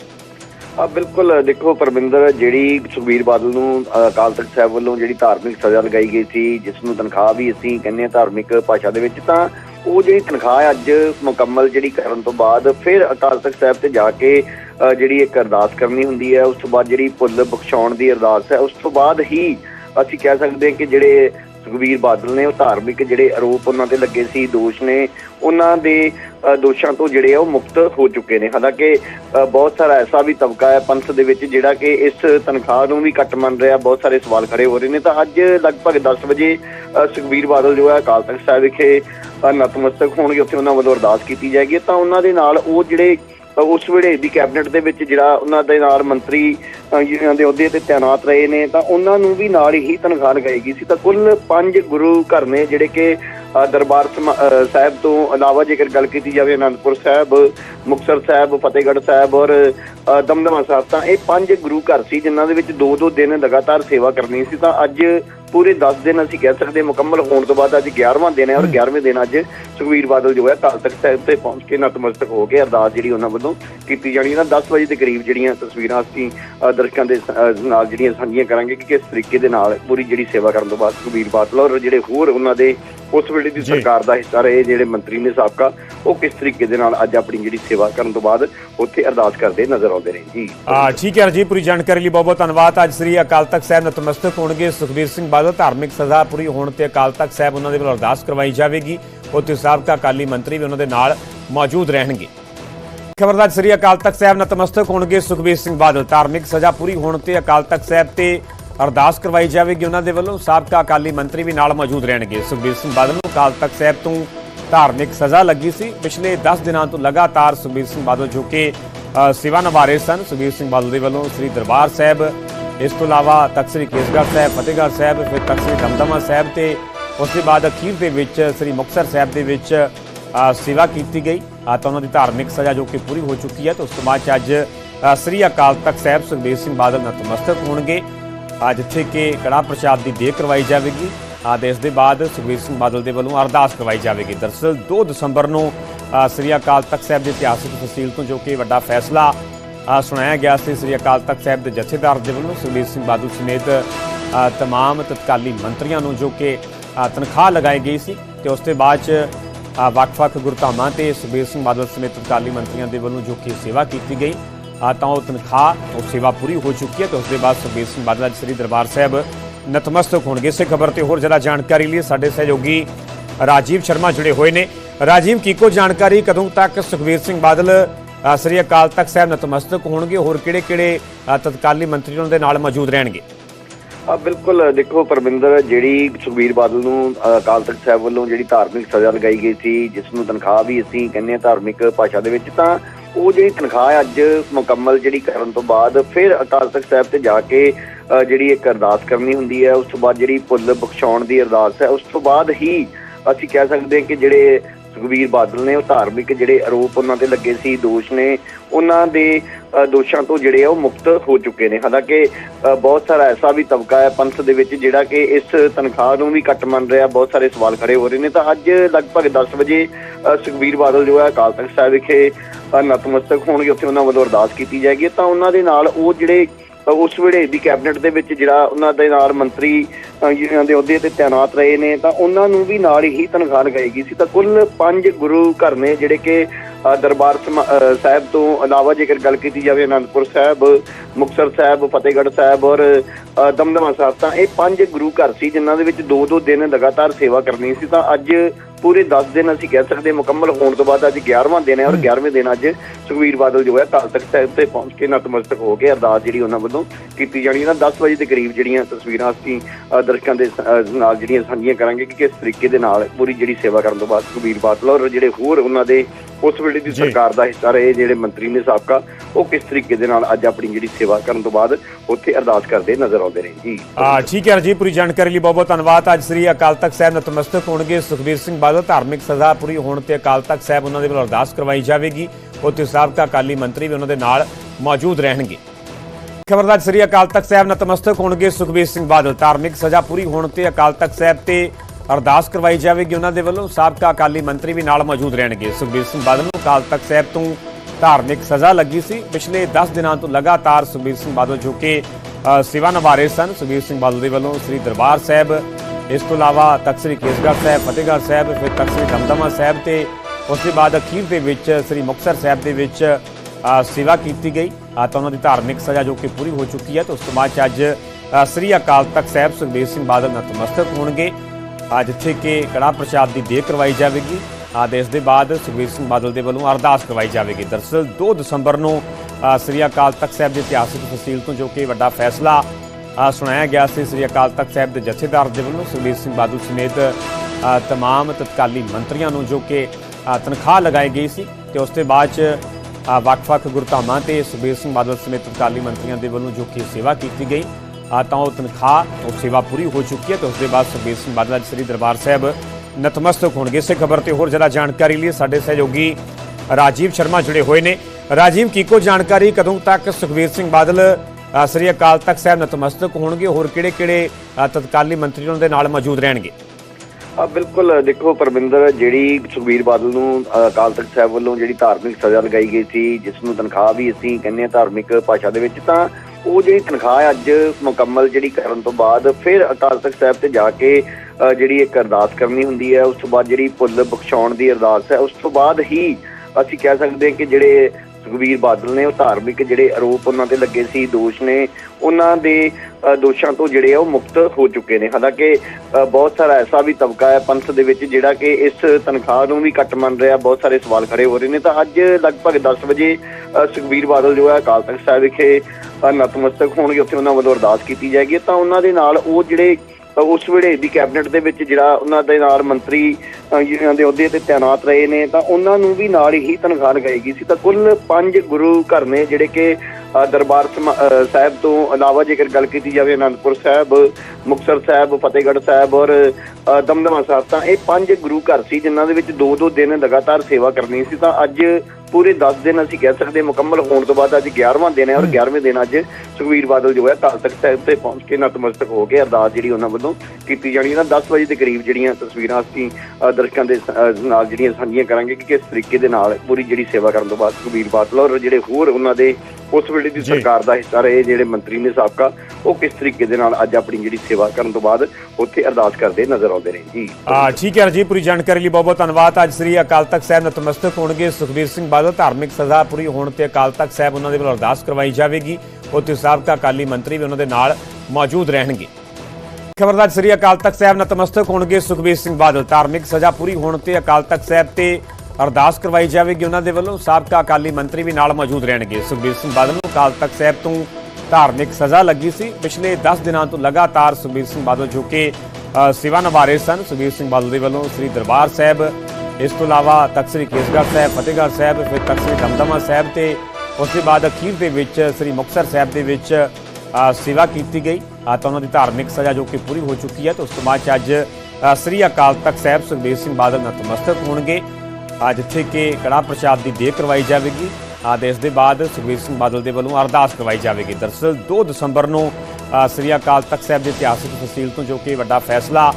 ਆ ਬਿਲਕੁਲ ਦੇਖੋ ਪਰਮਿੰਦਰ, ਜਿਹੜੀ ਸੁਖਬੀਰ ਬਾਦਲ ਨੂੰ ਅਕਾਲ ਤਖਤ ਸਾਹਿਬ ਵੱਲੋਂ ਜਿਹੜੀ ਧਾਰਮਿਕ ਸਜ਼ਾ ਲਗਾਈ ਗਈ ਸੀ, ਜਿਸ ਨੂੰ ਤਨਖਾਹ ਵੀ ਅਸੀਂ ਕਹਿੰਦੇ ਹਾਂ ਧਾਰਮਿਕ ਭਾਸ਼ਾ ਦੇ ਵਿੱਚ, ਤਾਂ ਉਹ ਜਿਹੜੀ ਤਨਖਾਹ ਅੱਜ ਮੁਕੰਮਲ ਜਿਹੜੀ ਕਰਨ ਤੋਂ ਬਾਅਦ ਫਿਰ ਅਕਾਲ ਤਖਤ ਸਾਹਿਬ ਤੇ ਜਾ ਕੇ ਜਿਹੜੀ ਇੱਕ ਅਰਦਾਸ ਕਰਨੀ ਹੁੰਦੀ ਹੈ, ਉਸ ਤੋਂ ਬਾਅਦ ਜਿਹੜੀ ਭੁੱਲ ਬਖਸ਼ਾਉਣ ਦੀ ਅਰਦਾਸ ਹੈ, ਉਸ ਤੋਂ ਬਾਅਦ ਹੀ ਅਸੀਂ ਕਹਿ ਸਕਦੇ ਹਾਂ ਕਿ ਜਿਹੜੇ ਸੁਖਬੀਰ ਬਾਦਲ ਨੇ ਉਹ ਧਾਰਮਿਕ ਜਿਹੜੇ ਆਰੋਪ ਉਹਨਾਂ ਤੇ ਲੱਗੇ ਸੀ ਦੋਸ਼ ਨੇ ਉਹਨਾਂ ਦੇ ਦੋਸ਼ਾਂ ਤੋਂ ਜਿਹੜੇ ਆ ਉਹ ਮੁਕਤ ਹੋ ਚੁੱਕੇ ਨੇ। ਹਾਲਾਂਕਿ ਬਹੁਤ ਸਾਰਾ ਐਸਾ ਵੀ ਤਬਕਾ ਹੈ ਪੰਥ ਦੇ ਵਿੱਚ ਜਿਹੜਾ ਕਿ ਇਸ ਤਨਖਾਹ ਨੂੰ ਵੀ ਘੱਟ ਮੰਨ ਰਿਹਾ। ਬਹੁਤ ਸਾਰੇ ਸਵਾਲ ਖੜੇ ਹੋ ਰਹੇ ਨੇ। ਤਾਂ ਅੱਜ ਲਗਭਗ 10 ਵਜੇ ਅ, ਸੁਖਬੀਰ ਬਾਦਲ ਜੋ ਹੈ ਅਕਾਲ ਤਖਤ ਸਾਹਿਬ ਵਿਖੇ ਨਤਮਸਤਕ ਹੋਣਗੇ। ਉੱਥੇ ਉਹਨਾਂ ਵੱਲੋਂ ਅਰਦਾਸ ਕੀਤੀ ਜਾਏਗੀ। ਤਾਂ ਉਹਨਾਂ ਦੇ ਨਾਲ ਉਹ ਜਿਹੜੇ ਉਸ ਵੇਲੇ ਦੀ ਕੈਬਨਿਟ ਦੇ ਵਿੱਚ ਜਿਹੜਾ ਉਹਨਾਂ ਦੇ ਨਾਲ ਮੰਤਰੀ ਦੇ ਅਹੁਦੇ ਤੇ ਤਾਇਨਾਤ ਰਹੇ ਨੇ, ਤਾਂ ਉਹਨਾਂ ਨੂੰ ਵੀ ਨਾਲ ਹੀ ਤਨਖਾਹ ਲਗਾਈ ਗਈ ਸੀ। ਤਾਂ ਕੁੱਲ ਪੰਜ ਗੁਰੂ ਘਰ ਨੇ ਜਿਹੜੇ ਕਿ ਦਰਬਾਰ ਸਮਾ- ਸਾਹਿਬ ਤੋਂ ਇਲਾਵਾ ਜੇਕਰ ਗੱਲ ਕੀਤੀ ਜਾਵੇ ਅਨੰਦਪੁਰ ਸਾਹਿਬ, ਮੁਕਤਸਰ ਸਾਹਿਬ, ਫਤਿਹਗੜ੍ਹ ਸਾਹਿਬ ਔਰ ਦਮਦਮਾ ਸਾਹਿਬ, ਤਾਂ ਇਹ ਪੰਜ ਗੁਰੂ ਘਰ ਸੀ ਜਿਨ੍ਹਾਂ ਦੇ ਵਿੱਚ ਦੋ ਦੋ ਦਿਨ ਲਗਾਤਾਰ ਸੇਵਾ ਕਰਨੀ ਸੀ। ਤਾਂ ਅੱਜ ਪੂਰੇ 10 ਦਿਨ ਅਸੀਂ ਕਹਿ ਸਕਦੇ ਮੁਕੰਮਲ ਹੋਣ ਤੋਂ ਬਾਅਦ ਅੱਜ 11ਵਾਂ ਦਿਨ ਹੈ ਔਰ 11ਵੇਂ ਦਿਨ ਅੱਜ ਸੁਖਵੀਰ ਬਾਦਲ ਜੋ ਹੈ ਅਕਾਲ ਤਖਤ ਸਾਹਿਬ ਤੇ ਪਹੁੰਚ ਕੇ ਨਤਮਸਤਕ ਹੋ ਕੇ ਅਰਦਾਸ ਜਿਹੜੀ ਉਹਨਾਂ ਵੱਲੋਂ ਕੀਤੀ ਜਾਣੀ ਹੈ। ਨਾ 10 ਵਜੇ ਦੇ ਕਰੀਬ ਜਿਹੜੀਆਂ ਤਸਵੀਰਾਂ ਅਸੀਂ ਦਰਸ਼ਕਾਂ ਦੇ ਨਾਲ ਜਿਹੜੀਆਂ ਸਾਂਝੀਆਂ ਕਰਾਂਗੇ ਕਿ ਕਿਸ ਤਰੀਕੇ ਦੇ ਨਾਲ ਪੂਰੀ ਜਿਹੜੀ ਸੇਵਾ ਕਰਨ ਤੋਂ ਬਾਅਦ ਸੁਖਵੀਰ ਬਾਦਲ ਔਰ ਜਿਹੜੇ ਹੋਰ ਉਹਨਾਂ ਦੇ ਉਸ ਵੇਲੇ ਦੀ। ਸਰਕਾਰ ਦਾ ਹਿੱਸਾ ਰਹੇ ਜਿਹੜੇ ਮੰਤਰੀ ਨੇ ਸਾਬਕਾ ਉਹ ਕਿਸ ਤਰੀਕੇ ਦੇ ਨਾਲ ਅੱਜ ਆਪਣੀ ਜਿਹੜੀ ਸੇਵਾ ਕਰਨ ਤੋਂ ਬਾਅਦ ਉੱਥੇ ਅਰਦਾਸ ਕਰਦੇ ਨਜ਼ਰ ਆਉਂਦੇ ਨੇ ਜੀ। ਆ ਠੀਕ ਹੈ ਜੀ ਪੂਰੀ ਜਾਣਕਾਰੀ ਲਈ ਬਹੁਤ ਬਹੁਤ ਧੰਨਵਾਦ। ਅੱਜ ਸ੍ਰੀ ਅਕਾਲ ਤਖਤ ਸਾਹਿਬ ਨਤਮਸਤਕ ਹੋਣਗੇ। ਸੁਖਬੀਰ ਸਿੰਘ ਬਾਦਲ ਧਾਰਮਿਕ ਸਜ਼ਾ ਪੂਰੀ ਹੋਣ ਤੇ ਅਕਾਲ ਤਖਤ ਸਾਹਿਬ ਉਹਨਾਂ ਦੇ ਵੱਲੋਂ ਅਰਦਾਸ ਕਰਵਾਈ ਜਾਵੇਗੀ। ਉੱਥੇ ਸਾਬਕਾ ਅਕਾਲੀ ਮੰਤਰੀ ਵੀ ਉਹਨਾਂ ਦੇ ਨਾਲ ਮੌਜੂਦ ਰਹਿਣਗੇ। ਖਬਰਦਾਰ ਸ੍ਰੀ ਅਕਾਲ ਤਖਤ ਸਾਹਿਬ ਨਤਮਸਤਕ ਹੋਣਗੇ। ਸੁਖਬੀਰ ਸਿੰਘ ਬਾਦਲ, ਧਾਰਮਿਕ ਸਜ਼ਾ ਪੂਰੀ ਹੋਣ ਤੇ ਅਕਾਲ ਤਖਤ ਸਾਹਿਬ ਤੇ ਅਰਦਾਸ ਕਰਵਾਈ ਜਾਵੇਗੀ ਉਹਨਾਂ ਦੇ ਵੱਲੋਂ। ਸਾਬਕਾ ਅਕਾਲੀ ਮੰਤਰੀ ਵੀ ਨਾਲ ਮੌਜੂਦ ਰਹਿਣਗੇ। ਸੁਖਬੀਰ ਸਿੰਘ ਬਾਦਲ ਨੂੰ ਅਕਾਲ ਤਖਤ ਸਾਹਿਬ ਤੋਂ ਧਾਰਮਿਕ ਸਜ਼ਾ ਲੱਗੀ ਸੀ। ਪਿਛਲੇ 10 ਦਿਨਾਂ ਤੋਂ ਲਗਾਤਾਰ ਸੁਖਬੀਰ ਸਿੰਘ ਬਾਦਲ ਜੋ ਕਿ ਸੇਵਾ ਨਿਭਾ ਰਹੇ ਸਨ। ਸੁਖਬੀਰ ਸਿੰਘ ਬਾਦਲ ਦੇ ਵੱਲੋਂ ਸ੍ਰੀ ਦਰਬਾਰ ਸਾਹਿਬ ਇਸ ਤੋਂ ਇਲਾਵਾ ਤਖਤ ਸ੍ਰੀ ਕੇਸਗੜ੍ਹ ਸਾਹਿਬ, ਫਤਿਹਗੜ੍ਹ ਸਾਹਿਬ, ਫਿਰ ਤਖਤ ਸ੍ਰੀ ਦਮਦਮਾ ਸਾਹਿਬ ਤੇ ਉਸ ਤੋਂ ਬਾਅਦ ਅਖੀਰ ਦੇ ਵਿੱਚ ਸ੍ਰੀ ਮੁਕਤਸਰ ਸਾਹਿਬ ਦੇ ਵਿੱਚ ਸੇਵਾ ਕੀਤੀ ਗਈ। ਆ ਤਾਂ ਉਹਨਾਂ ਦੀ ਧਾਰਮਿਕ ਸਜ਼ਾ ਜੋ ਕਿ ਪੂਰੀ ਹੋ ਚੁੱਕੀ ਹੈ, ਤੇ ਉਸ ਤੋਂ ਬਾਅਦ 'ਚ ਅੱਜ ਸ੍ਰੀ ਅਕਾਲ ਤਖਤ ਸਾਹਿਬ ਸੁਖਬੀਰ ਸਿੰਘ ਬਾਦਲ ਨਤਮਸਤਕ ਹੋਣਗੇ। ਆ ਜਿੱਥੇ ਕਿ ਕੜਾ ਪ੍ਰਸ਼ਾਦ ਦੀ ਦੇਗ ਕਰਵਾਈ ਜਾਵੇਗੀ। ਆਦੇਸ਼ ਦੇ ਬਾਅਦ ਸੁਖਬੀਰ ਸਿੰਘ ਬਾਦਲ ਦੇ ਵੱਲੋਂ ਅਰਦਾਸ ਕਰਵਾਈ ਜਾਵੇਗੀ। ਦਰਅਸਲ 2 ਦਸੰਬਰ ਨੂੰ ਸ੍ਰੀ ਅਕਾਲ ਤਖਤ ਸਾਹਿਬ ਦੇ ਇਤਿਹਾਸਕ ਫਸੀਲ ਤੋਂ ਜੋ ਕਿ ਵੱਡਾ ਫੈਸਲਾ ਸੁਣਾਇਆ ਗਿਆ ਸੀ ਸ੍ਰੀ ਅਕਾਲ ਤਖਤ ਸਾਹਿਬ ਦੇ ਜਥੇਦਾਰ ਦੇ ਵੱਲੋਂ ਸੁਖਬੀਰ ਸਿੰਘ ਬਾਦਲ ਸਮੇਤ ਅ, ਤਮਾਮ ਤਤਕਾਲੀ ਮੰਤਰੀਆਂ ਨੂੰ ਜੋ ਕਿ ਤਨਖਾਹ ਲਗਾਈ ਗਈ ਸੀ ਤੇ ਉਸ ਤੋਂ ਬਾਅਦ 'ਚ ਅ, ਵੱਖ-ਵੱਖ ਗੁਰਧਾਮਾਂ ਤੇ ਸੁਖਬੀਰ ਸਿੰਘ ਬਾਦਲ ਸਮੇਤ ਤਤਕਾਲੀ ਮੰਤਰੀਆਂ ਦੇ ਵੱਲੋਂ ਜੋ ਕਿ ਸੇਵਾ ਕੀਤੀ ਗਈ ਤਾਂ ਉਹ ਤਨਖਾਹ ਉਹ ਸੇਵਾ ਪੂਰੀ ਹੋ ਚੁੱਕੀ ਹੈ ਤੇ ਉਸ ਦੇ ਬਾਅਦ ਸੁਖਬੀਰ ਸਿੰਘ ਬਾਦਲ ਅੱਜ ਸ੍ਰੀ ਦਰਬਾਰ ਸਾਹਿਬ ਨਤਮਸਤਕ ਹੋਣਗੇ। ਇਸੇ ਖਬਰ ਤੇ ਹੋਰ ਜ਼ਿਆਦਾ ਜਾਣਕਾਰੀ ਲਈ ਸਾਡੇ ਸਹਿਯੋਗੀ ਰਾਜੀਵ ਸ਼ਰਮਾ ਜੁੜੇ ਹੋਏ ਨੇ। ਰਾਜੀਵ ਕੀ ਕੀਕੋ ਜਾਣਕਾਰੀ? ਕਦੋਂ ਤੱਕ ਸੁਖਬੀਰ ਸਿੰਘ ਬਾਦਲ ਸ੍ਰੀ ਅਕਾਲ ਤਖਤ ਸਾਹਿਬ ਨਤਮਸਤਕ ਹੋਣਗੇ। ਹੋਰ ਕਿਹੜੇ-ਕਿਹੜੇ ਤਤਕਾਲੀ ਮੰਤਰੀ ਉਹਨਾਂ ਦੇ ਨਾਲ ਮੌਜੂਦ ਰਹਿਣਗੇ? ਆ ਬਿਲਕੁਲ ਦੇਖੋ ਪਰਮਿੰਦਰ, ਜਿਹੜੀ ਸੁਖਬੀਰ ਬਾਦਲ ਨੂੰ ਅਕਾਲ ਤਖਤ ਸਾਹਿਬ ਵੱਲੋਂ ਜਿਹੜੀ ਧਾਰਮਿਕ ਸਜ਼ਾ ਲਗਾਈ ਗਈ ਸੀ, ਜਿਸ ਨੂੰ ਤਨਖਾਹ ਵੀ ਅਸੀਂ ਕਹਿੰਦੇ ਆ ਧਾਰਮਿਕ ਭਾਸ਼ਾ ਦੇ ਵਿੱਚ, ਤਾਂ ਉਹ ਜਿਹੜੀ ਤਨਖਾਹ ਅੱਜ ਮੁਕੰਮਲ ਜਿਹੜੀ ਕਰਨ ਤੋਂ ਬਾਅਦ ਫਿਰ ਅਕਾਲ ਤਖਤ ਸਾਹਿਬ ਤੇ ਜਾ ਕੇ ਜਿਹੜੀ ਇੱਕ ਅਰਦਾਸ ਕਰਨੀ ਹੁੰਦੀ ਹੈ, ਉਸ ਤੋਂ ਬਾਅਦ ਜਿਹੜੀ ਭੁੱਲ ਬਖਸ਼ਾਉਣ ਦੀ ਅਰਦਾਸ ਹੈ, ਉਸ ਤੋਂ ਬਾਅਦ ਹੀ ਅਸੀਂ ਕਹਿ ਸਕਦੇ ਹਾਂ ਕਿ ਜਿਹੜੇ ਸੁਖਬੀਰ ਬਾਦਲ ਨੇ ਉਹ ਧਾਰਮਿਕ ਜਿਹੜੇ ਆਰੋਪ ਉਹਨਾਂ ਤੇ ਲੱਗੇ ਸੀ ਦੋਸ਼ ਨੇ ਉਹਨਾਂ ਦੇ ਦੋਸ਼ਾਂ ਤੋਂ ਜਿਹੜੇ ਆ ਉਹ ਮੁਕਤ ਹੋ ਚੁੱਕੇ ਨੇ। ਹਾਲਾਂਕਿ ਬਹੁਤ ਸਾਰਾ ਐਸਾ ਵੀ ਤਬਕਾ ਹੈ ਪੰਥ ਦੇ ਵਿੱਚ ਜਿਹੜਾ ਕਿ ਇਸ ਤਨਖਾਹ ਨੂੰ ਵੀ ਘੱਟ ਮੰਨ ਰਿਹਾ। ਬਹੁਤ ਸਾਰੇ ਸਵਾਲ ਖੜੇ ਹੋ ਰਹੇ ਨੇ। ਤਾਂ ਅੱਜ ਲਗਭਗ 10 ਵਜੇ ਅ, ਸੁਖਬੀਰ ਬਾਦਲ ਜੋ ਹੈ ਅਕਾਲ ਤਖਤ ਸਾਹਿਬ ਵਿਖੇ ਨਤਮਸਤਕ ਹੋਣਗੇ। ਉੱਥੇ ਉਹਨਾਂ ਵੱਲੋਂ ਅਰਦਾਸ ਕੀਤੀ ਜਾਏਗੀ। ਤਾਂ ਉਹਨਾਂ ਦੇ ਨਾਲ ਉਹ ਜਿਹੜੇ ਉਸ ਵੇਲੇ ਦੀ ਕੈਬਨਿਟ ਦੇ ਵਿੱਚ ਜਿਹੜਾ ਉਹਨਾਂ ਦੇ ਨਾਲ ਮੰਤਰੀ ਦੇ ਅਹੁਦੇ ਤੇ ਤਾਇਨਾਤ ਰਹੇ ਨੇ, ਤਾਂ ਉਹਨਾਂ ਨੂੰ ਵੀ ਨਾਲ ਹੀ ਤਨਖਾਹ ਲਗਾਈ ਗਈ ਸੀ। ਤਾਂ ਕੁੱਲ ਪੰਜ ਗੁਰੂ ਘਰ ਨੇ ਜਿਹੜੇ ਕਿ ਦਰਬਾਰ ਸਮਾ- ਸਾਹਿਬ ਤੋਂ ਇਲਾਵਾ ਜੇਕਰ ਗੱਲ ਕੀਤੀ ਜਾਵੇ ਅਨੰਦਪੁਰ ਸਾਹਿਬ, ਮੁਕਤਸਰ ਸਾਹਿਬ, ਫਤਿਹਗੜ੍ਹ ਸਾਹਿਬ ਔਰ ਦਮਦਮਾ ਸਾਹਿਬ, ਤਾਂ ਇਹ ਪੰਜ ਗੁਰੂ ਘਰ ਸੀ ਜਿਨ੍ਹਾਂ ਦੇ ਵਿੱਚ ਦੋ ਦੋ ਦਿਨ ਲਗਾਤਾਰ ਸੇਵਾ ਕਰਨੀ ਸੀ। ਤਾਂ ਅੱਜ ਪੂਰੇ 10 ਦਿਨ ਅਸੀਂ ਕਹਿ ਸਕਦੇ ਮੁਕੰਮਲ ਹੋਣ ਤੋਂ ਬਾਅਦ ਅੱਜ 11ਵਾਂ ਦਿਨ ਹੈ ਔਰ 11ਵੇਂ ਦਿਨ ਅੱਜ ਸੁਖਵੀਰ ਬਾਦਲ ਜੋ ਹੈ ਅਕਾਲ ਤਖਤ ਸਾਹਿਬ ਤੇ ਪਹੁੰਚ ਕੇ ਨਤਮਸਤਕ ਹੋ ਕੇ ਅਰਦਾਸ ਜਿਹੜੀ ਉਹਨਾਂ ਵੱਲੋਂ ਕੀਤੀ ਜਾਣੀ ਹੈ। ਨਾ 10 ਵਜੇ ਦੇ ਕਰੀਬ ਜਿਹੜੀਆਂ ਤਸਵੀਰਾਂ ਅਸੀਂ ਦਰਸ਼ਕਾਂ ਦੇ ਨਾਲ ਜਿਹੜੀਆਂ ਸਾਂਝੀਆਂ ਕਰਾਂਗੇ ਕਿ ਕਿਸ ਤਰੀਕੇ ਦੇ ਨਾਲ ਪੂਰੀ ਜਿਹੜੀ ਸੇਵਾ ਕਰਨ ਤੋਂ ਬਾਅਦ ਸੁਖਬੀਰ ਬਾਦਲ ਔਰ ਜਿਹੜੇ ਹੋਰ ਉਹਨਾਂ ਦੇ ਉਸ ਵੇਲੇ ਦੀ ਜੀ। ਸਰਕਾਰ ਦਾ ਹਿੱਸਾ ਰਹੇ ਜਿਹੜੇ ਮੰਤਰੀ ਨੇ ਸਾਬਕਾ ਉਹ ਕਿਸ ਤਰੀਕੇ ਦੇ ਨਾਲ ਅੱਜ ਆਪਣੀ ਜਿਹੜੀ ਸੇਵਾ ਕਰਨ ਤੋਂ ਬਾਅਦ ਉੱਥੇ ਅਰਦਾਸ ਕਰਦੇ ਨਜ਼ਰ ਆਉਂਦੇ ਨੇ ਜੀ। ਆ ਠੀਕ ਹੈ ਰਾਜੀਵ ਪੂਰੀ ਜਾਣਕਾਰੀ ਲਈ ਬਹੁਤ ਬਹੁਤ ਧੰਨਵਾਦ। ਅੱਜ ਸ੍ਰੀ ਅਕਾਲ ਤਖਤ ਸਾਹਿਬ ਨਤਮਸਤਕ ਹੋਣਗੇ। ਸੁਖਬੀਰ ਸਿੰਘ ਬਾਦਲ ਧਾਰਮਿਕ ਸਜ਼ਾ ਪੂਰੀ ਹੋਣ ਤੇ ਅਕਾਲ ਤਖਤ ਸਾਹਿਬ ਉਹਨਾਂ ਦੇ ਵੱਲੋਂ ਅਰਦਾਸ ਕਰਵਾਈ ਜਾਵੇਗੀ। ਉੱਥੇ ਸਾਬਕਾ ਅਕਾਲੀ ਮੰਤਰੀ ਵੀ ਉਹਨਾਂ ਦੇ ਨਾਲ ਮੌਜੂਦ ਰਹਿਣਗੇ। ਖਬਰਦਾਰ ਸ੍ਰੀ ਅਕਾਲ ਤਖਤ ਸਾਹਿਬ ਨਤਮਸਤਕ ਹੋਣਗੇ ਸੁਖਬੀਰ ਸਿੰਘ ਬਾਦਲ। ਧਾਰਮਿਕ ਸਜ਼ਾ ਪੂਰੀ ਹੋਣ ਤੇ ਅਕਾਲ ਤਖਤ ਸਾਹਿਬ ਤੇ ਅਰਦਾਸ ਕਰਵਾਈ ਜਾਵੇਗੀ ਉਹਨਾਂ ਦੇ ਵੱਲੋਂ। ਸਾਬਕਾ ਅਕਾਲੀ ਮੰਤਰੀ ਵੀ ਨਾਲ ਮੌਜੂਦ ਰਹਿਣਗੇ। ਸੁਖਬੀਰ ਸਿੰਘ ਬਾਦਲ ਨੂੰ ਅਕਾਲ ਤਖਤ ਸਾਹਿਬ ਤੋਂ ਧਾਰਮਿਕ ਸਜ਼ਾ ਲੱਗੀ ਸੀ। ਪਿਛਲੇ 10 ਦਿਨਾਂ ਤੋਂ ਲਗਾਤਾਰ ਸੁਖਬੀਰ ਸਿੰਘ ਬਾਦਲ ਜੋ ਕਿ ਅ, ਸੇਵਾ ਨਿਭਾ ਰਹੇ ਸਨ। ਸੁਖਬੀਰ ਸਿੰਘ ਬਾਦਲ ਦੇ ਵੱਲੋਂ ਸ੍ਰੀ ਦਰਬਾਰ ਸਾਹਿਬ ਇਸ ਤੋਂ ਇਲਾਵਾ ਤਖਤ ਸ੍ਰੀ ਕੇਸਗੜ੍ਹ ਸਾਹਿਬ ਫਤਿਹਗੜ੍ਹ ਸਾਹਿਬ ਫਿਰ ਤਖਤ ਸ੍ਰੀ ਦਮਦਮਾ ਸਾਹਿਬ ਤੇ ਉਸ ਤੋਂ ਬਾਅਦ ਅਖੀਰ ਦੇ ਵਿੱਚ ਸ੍ਰੀ ਮੁਕਤਸਰ ਸਾਹਿਬ ਦੇ ਵਿੱਚ ਸੇਵਾ ਕੀਤੀ ਗਈ। ਅ, ਤਾਂ ਉਹਨਾਂ ਦੀ ਧਾਰਮਿਕ ਸਜ਼ਾ ਜੋ ਕਿ ਪੂਰੀ ਹੋ ਚੁੱਕੀ ਹੈ ਤੇ ਉਸ ਤੋਂ ਬਾਅਦ 'ਚ ਅੱਜ ਸ੍ਰੀ ਅਕਾਲ ਤਖਤ ਸਾਹਿਬ ਸੁਖਬੀਰ ਸਿੰਘ ਬਾਦਲ ਨਤਮਸਤਕ ਹੋਣਗੇ। ਅ, ਜਿੱਥੇ ਕਿ ਕੜਾ ਪ੍ਰਸ਼ਾਦ ਦੀ ਦੇ ਕਰਵਾਈ ਜਾਵੇਗੀ। ਆਦੇਸ਼ ਦੇ ਬਾਅਦ ਸੁਖਬੀਰ ਸਿੰਘ ਬਾਦਲ ਦੇ ਵੱਲੋਂ ਅਰਦਾਸ ਕਰਵਾਈ ਜਾਵੇਗੀ। ਦਰਅਸਲ 2 ਦਸੰਬਰ ਨੂੰ ਸ੍ਰੀ ਅਕਾਲ ਤਖਤ ਸਾਹਿਬ ਦੀ ਇਤਿਹਾਸਿਕ ਫਸੀਲ ਤੋਂ ਜੋ ਕਿ ਵੱਡਾ ਫੈਸਲਾ ਸੁਣਾਇਆ ਗਿਆ ਸੀ ਸ੍ਰੀ ਅਕਾਲ ਤਖਤ ਸਾਹਿਬ ਦੇ ਜਥੇਦਾਰ ਦੇ ਵੱਲੋਂ ਸੁਖਬੀਰ ਸਿੰਘ ਬਾਦਲ ਸਮੇਤ ਅ, ਤਮਾਮ ਤਤਕਾਲੀ ਮੰਤਰੀਆਂ ਨੂੰ ਜੋ ਕਿ ਤਨਖਾਹ ਲਗਾਈ ਗਈ ਸੀ ਤੇ ਉਸ ਤੋਂ ਬਾਅਦ 'ਚ ਅ, ਵੱਖ-ਵੱਖ ਗੁਰਧਾਮਾਂ ਤੇ ਸੁਖਬੀਰ ਸਿੰਘ ਬਾਦਲ ਸਮੇਤ ਤਤਕਾਲੀ ਮੰਤਰੀਆਂ ਦੇ ਵੱਲੋਂ ਜੋ ਕਿ ਸੇਵਾ ਕੀਤੀ ਗਈ ਤਾਂ ਉਹ ਤਨਖਾਹ ਉਹ ਸੇਵਾ ਪੂਰੀ ਹੋ ਚੁੱਕੀ ਹੈ ਤੇ ਉਸ ਦੇ ਬਾਅਦ ਸੁਖਬੀਰ ਸਿੰਘ ਬਾਦਲ ਅੱਜ ਸ੍ਰੀ ਦਰਬਾਰ ਸਾਹਿਬ ਨਤਮਸਤਕ ਹੋਣਗੇ। ਇਸੇ ਖਬਰ ਤੇ ਹੋਰ ਜ਼ਿਆਦਾ ਜਾਣਕਾਰੀ ਲਈ ਸਾਡੇ ਸਹਿਯੋਗੀ ਰਾਜੀਵ ਸ਼ਰਮਾ ਜੁੜੇ ਹੋਏ ਨੇ। ਰਾਜੀਵ ਕੀ ਕੀਕੋ ਜਾਣਕਾਰੀ? ਕਦੋਂ ਤੱਕ ਸੁਖਬੀਰ ਸਿੰਘ ਬਾਦਲ ਸ੍ਰੀ ਅਕਾਲ ਤਖਤ ਸਾਹਿਬ ਨਤਮਸਤਕ ਹੋਣਗੇ, ਹੋਰ ਕਿਹੜੇ-ਕਿਹੜੇ ਤਤਕਾਲੀ ਮੰਤਰੀ ਉਹਨਾਂ ਦੇ ਨਾਲ ਮੌਜੂਦ ਰਹਿਣਗੇ? ਆ ਬਿਲਕੁਲ ਦੇਖੋ ਪਰਮਿੰਦਰ, ਜਿਹੜੀ ਸੁਖਬੀਰ ਬਾਦਲ ਨੂੰ ਅਕਾਲ ਤਖਤ ਸਾਹਿਬ ਵੱਲੋਂ ਜਿਹੜੀ ਧਾਰਮਿਕ ਸਜ਼ਾ ਲਗਾਈ ਗਈ ਸੀ, ਜਿਸ ਨੂੰ ਤਨਖਾਹ ਵੀ ਅਸੀਂ ਕਹਿੰਦੇ ਆ ਧਾਰਮਿਕ ਭਾਸ਼ਾ ਦੇ ਵਿੱਚ, ਤਾਂ ਉਹ ਜਿਹੜੀ ਤਨਖਾਹ ਅੱਜ ਮੁਕੰਮਲ ਜਿਹੜੀ ਕਰਨ ਤੋਂ ਬਾਅਦ ਫਿਰ ਅਕਾਲ ਤਖਤ ਸਾਹਿਬ ਤੇ ਜਾ ਕੇ ਜਿਹੜੀ ਇੱਕ ਅਰਦਾਸ ਕਰਨੀ ਹੁੰਦੀ ਹੈ, ਉਸ ਤੋਂ ਬਾਅਦ ਜਿਹੜੀ ਭੁੱਲ ਬਖਸ਼ਾਉਣ ਦੀ ਅਰਦਾਸ ਹੈ, ਉਸ ਤੋਂ ਬਾਅਦ ਹੀ ਅਸੀਂ ਕਹਿ ਸਕਦੇ ਹਾਂ ਕਿ ਜਿਹੜੇ ਸੁਖਬੀਰ ਬਾਦਲ ਨੇ ਉਹ ਧਾਰਮਿਕ ਜਿਹੜੇ ਆਰੋਪ ਉਹਨਾਂ ਤੇ ਲੱਗੇ ਸੀ ਦੋਸ਼ ਨੇ ਉਹਨਾਂ ਦੇ ਦੋਸ਼ਾਂ ਤੋਂ ਜਿਹੜੇ ਆ ਉਹ ਮੁਕਤ ਹੋ ਚੁੱਕੇ ਨੇ। ਹਾਲਾਂਕਿ ਬਹੁਤ ਸਾਰਾ ਐਸਾ ਵੀ ਤਬਕਾ ਹੈ ਪੰਥ ਦੇ ਵਿੱਚ ਜਿਹੜਾ ਕਿ ਇਸ ਤਨਖਾਹ ਨੂੰ ਵੀ ਘੱਟ ਮੰਨ ਰਿਹਾ। ਬਹੁਤ ਸਾਰੇ ਸਵਾਲ ਖੜੇ ਹੋ ਰਹੇ ਨੇ। ਤਾਂ ਅੱਜ ਲਗਭਗ 10 ਵਜੇ ਅ, ਸੁਖਬੀਰ ਬਾਦਲ ਜੋ ਹੈ ਅਕਾਲ ਤਖਤ ਸਾਹਿਬ ਵਿਖੇ ਨਤਮਸਤਕ ਹੋਣਗੇ। ਉੱਥੇ ਉਹਨਾਂ ਵੱਲੋਂ ਅਰਦਾਸ ਕੀਤੀ ਜਾਏਗੀ। ਤਾਂ ਉਹਨਾਂ ਦੇ ਨਾਲ ਉਹ ਜਿਹੜੇ ਅ, ਉਸ ਵੇਲੇ ਦੀ ਕੈਬਨਿਟ ਦੇ ਵਿੱਚ ਜਿਹੜਾ ਉਹਨਾਂ ਦੇ ਨਾਲ ਮੰਤਰੀ ਦੇ ਅਹੁਦੇ ਤੇ ਤਾਇਨਾਤ ਰਹੇ ਨੇ ਤਾਂ ਉਹਨਾਂ ਨੂੰ ਵੀ ਨਾਲ ਹੀ ਤਨਖਾਹ ਲਗਾਈ ਗਈ ਸੀ। ਤਾਂ ਕੁੱਲ ਪੰਜ ਗੁਰੂ ਘਰ ਨੇ ਜਿਹੜੇ ਕਿ ਦਰਬਾਰ ਸਮਾ- ਸਾਹਿਬ ਤੋਂ ਇਲਾਵਾ ਜੇਕਰ ਗੱਲ ਕੀਤੀ ਜਾਵੇ ਅਨੰਦਪੁਰ ਸਾਹਿਬ ਮੁਕਤਸਰ ਸਾਹਿਬ ਫਤਿਹਗੜ੍ਹ ਸਾਹਿਬ ਔਰ ਦਮਦਮਾ ਸਾਹਿਬ ਤਾਂ ਇਹ ਪੰਜ ਗੁਰੂ ਘਰ ਸੀ ਜਿਨ੍ਹਾਂ ਦੇ ਵਿੱਚ ਦੋ ਦੋ ਦਿਨ ਲਗਾਤਾਰ ਸੇਵਾ ਕਰਨੀ ਸੀ। ਤਾਂ ਅੱਜ ਪੂਰੇ 10 ਦਿਨ ਅਸੀਂ ਕਹਿ ਸਕਦੇ ਮੁਕੰਮਲ ਹੋਣ ਤੋਂ ਬਾਅਦ ਅੱਜ 11ਵਾਂ ਦਿਨ ਹੈ ਔਰ 11ਵੇਂ ਦਿਨ ਅੱਜ ਸੁਖਬੀਰ ਬਾਦਲ ਜੋ ਹੈ ਅਕਾਲ ਤਖਤ ਸਾਹਿਬ ਤੇ ਪਹੁੰਚ ਕੇ ਨਤਮਸਤਕ ਹੋ ਕੇ ਅਰਦਾਸ ਜਿਹੜੀ ਉਹਨਾਂ ਵੱਲੋਂ ਕੀਤੀ ਜਾਣੀ ਹੈ। ਨਾ 10 ਵਜੇ ਦੇ ਕਰੀਬ ਜਿਹੜੀਆਂ ਤਸਵੀਰਾਂ ਅਸੀਂ ਦਰਸ਼ਕਾਂ ਦੇ ਨਾਲ ਜਿਹੜੀਆਂ ਸਾਂਝੀਆਂ ਕਰਾਂਗੇ ਕਿ ਕਿਸ ਤਰੀਕੇ ਦੇ ਨਾਲ ਪੂਰੀ ਜਿਹੜੀ ਸੇਵਾ ਕਰਨ ਤੋਂ ਬਾਅਦ ਸੁਖਬੀਰ ਬਾਦਲ ਔਰ ਜਿਹੜੇ ਹੋਰ ਉਹਨਾਂ ਦੇ ਉਸ ਵੇਲੇ ਦੀ। ਸਰਕਾਰ ਦਾ ਹਿੱਸਾ ਰਹੇ ਜਿਹੜੇ ਮੰਤਰੀ ਨੇ ਸਾਬਕਾ ਉਹ ਕਿਸ ਤਰੀਕੇ ਦੇ ਨਾਲ ਅੱਜ ਆਪਣੀ ਜਿਹੜੀ ਸੇਵਾ ਕਰਨ ਤੋਂ ਬਾਅਦ ਉੱਥੇ ਅਰਦਾਸ ਕਰਦੇ ਨਜ਼ਰ ਆਉਂਦੇ ਨੇ। ਜੀ। ਆ ਠੀਕ ਹੈ ਰਜੀ ਪੂਰੀ ਜਾਣਕਾਰੀ ਲਈ ਬਹੁਤ ਬਹੁਤ ਧੰਨਵਾਦ। ਅੱਜ ਸ੍ਰੀ ਅਕਾਲ ਤਖਤ ਸਾਹਿਬ ਨਤਮਸਤਕ ਹੋਣਗੇ। ਸੁਖਬੀਰ ਸਿੰਘ ਬਾਦਲ ਧਾਰਮਿਕ ਸਜ਼ਾ ਪੂਰੀ ਹੋਣ ਤੇ ਅਕਾਲ ਤਖਤ ਸਾਹਿਬ ਉਹਨਾਂ ਦੇ ਵੱਲੋਂ ਅਰਦਾਸ ਕਰਵਾਈ ਜਾਵੇਗੀ। ਉੱਥੇ ਸਾਬਕਾ ਅਕਾਲੀ ਮੰਤਰੀ ਵੀ ਉਹਨਾਂ ਦੇ ਨਾਲ ਮੌਜੂਦ ਰਹਿਣਗੇ। ਖਬਰਦਾਰ ਸ੍ਰੀ ਅਕਾਲ ਤਖਤ ਸਾਹਿਬ ਨਤਮਸਤਕ ਹੋਣਗੇ। ਸੁਖਬੀਰ ਸਿੰਘ ਬਾਦਲ ਧਾਰਮਿਕ ਸਜ਼ਾ ਪੂਰੀ ਹੋਣ ਤੇ ਅਕਾਲ ਤਖਤ ਸਾਹਿਬ ਤੇ ਅਰਦਾਸ ਕਰਵਾਈ ਜਾਵੇਗੀ ਉਹਨਾਂ ਦੇ ਵੱਲੋਂ। ਸਾਬਕਾ ਅਕਾਲੀ ਮੰਤਰੀ ਵੀ ਨਾਲ ਮੌਜੂਦ ਰਹਿਣਗੇ। ਸੁਖਬੀਰ ਸਿੰਘ ਬਾਦਲ ਨੂੰ ਅਕਾਲ ਤਖਤ ਸਾਹਿਬ ਤੋਂ ਧਾਰਮਿਕ ਸਜ਼ਾ ਲੱਗੀ ਸੀ। ਪਿਛਲੇ 10 ਦਿਨਾਂ ਤੋਂ ਲਗਾਤਾਰ ਸੁਖਬੀਰ ਸਿੰਘ ਬਾਦਲ ਜੋ ਕਿ ਸੇਵਾ ਨਿਭਾ ਰਹੇ ਸਨ। ਸੁਖਬੀਰ ਸਿੰਘ ਬਾਦਲ ਦੇ ਵੱਲੋਂ ਸ੍ਰੀ ਦਰਬਾਰ ਸਾਹਿਬ, ਇਸ ਤੋਂ ਇਲਾਵਾ ਤਖਤ ਸ੍ਰੀ ਕੇਸਗੜ੍ਹ ਸਾਹਿਬ, ਫਤਿਹਗੜ੍ਹ ਸਾਹਿਬ, ਫਿਰ ਤਖਤ ਸ੍ਰੀ ਦਮਦਮਾ ਸਾਹਿਬ ਤੇ ਉਸ ਤੋਂ ਬਾਅਦ ਅਖੀਰ ਦੇ ਵਿੱਚ ਸ੍ਰੀ ਮੁਕਤਸਰ ਸਾਹਿਬ ਦੇ ਵਿੱਚ ਸੇਵਾ ਕੀਤੀ ਗਈ। ਆ ਤਾਂ ਉਹਨਾਂ ਦੀ ਧਾਰਮਿਕ ਸਜ਼ਾ ਜੋ ਕਿ ਪੂਰੀ ਹੋ ਚੁੱਕੀ ਹੈ, ਤੇ ਉਸ ਤੋਂ ਬਾਅਦ 'ਚ ਅੱਜ ਸ੍ਰੀ ਅਕਾਲ ਤਖਤ ਸਾਹਿਬ ਸੁਖਬੀਰ ਸਿੰਘ ਬਾਦਲ ਨਤਮਸਤਕ ਹੋਣਗੇ। ਆ ਜਿੱਥੇ ਕਿ ਕੜਾ ਪ੍ਰਸ਼ਾਦ ਦੀ ਦੇਗ ਕਰਵਾਈ ਜਾਵੇਗੀ। ਆਦੇਸ਼ ਦੇ ਬਾਅਦ ਸੁਖਬੀਰ ਸਿੰਘ ਬਾਦਲ ਦੇ ਵੱਲੋਂ ਅਰਦਾਸ ਕਰਵਾਈ ਜਾਵੇਗੀ। ਦਰਅਸਲ 2 ਦਸੰਬਰ ਨੂੰ ਸ੍ਰੀ ਅਕਾਲ ਤਖਤ ਸਾਹਿਬ ਦੇ ਇਤਿਹਾਸਕ ਫਸੀਲ ਤੋਂ ਜੋ ਕਿ ਵੱਡਾ ਫੈਸਲਾ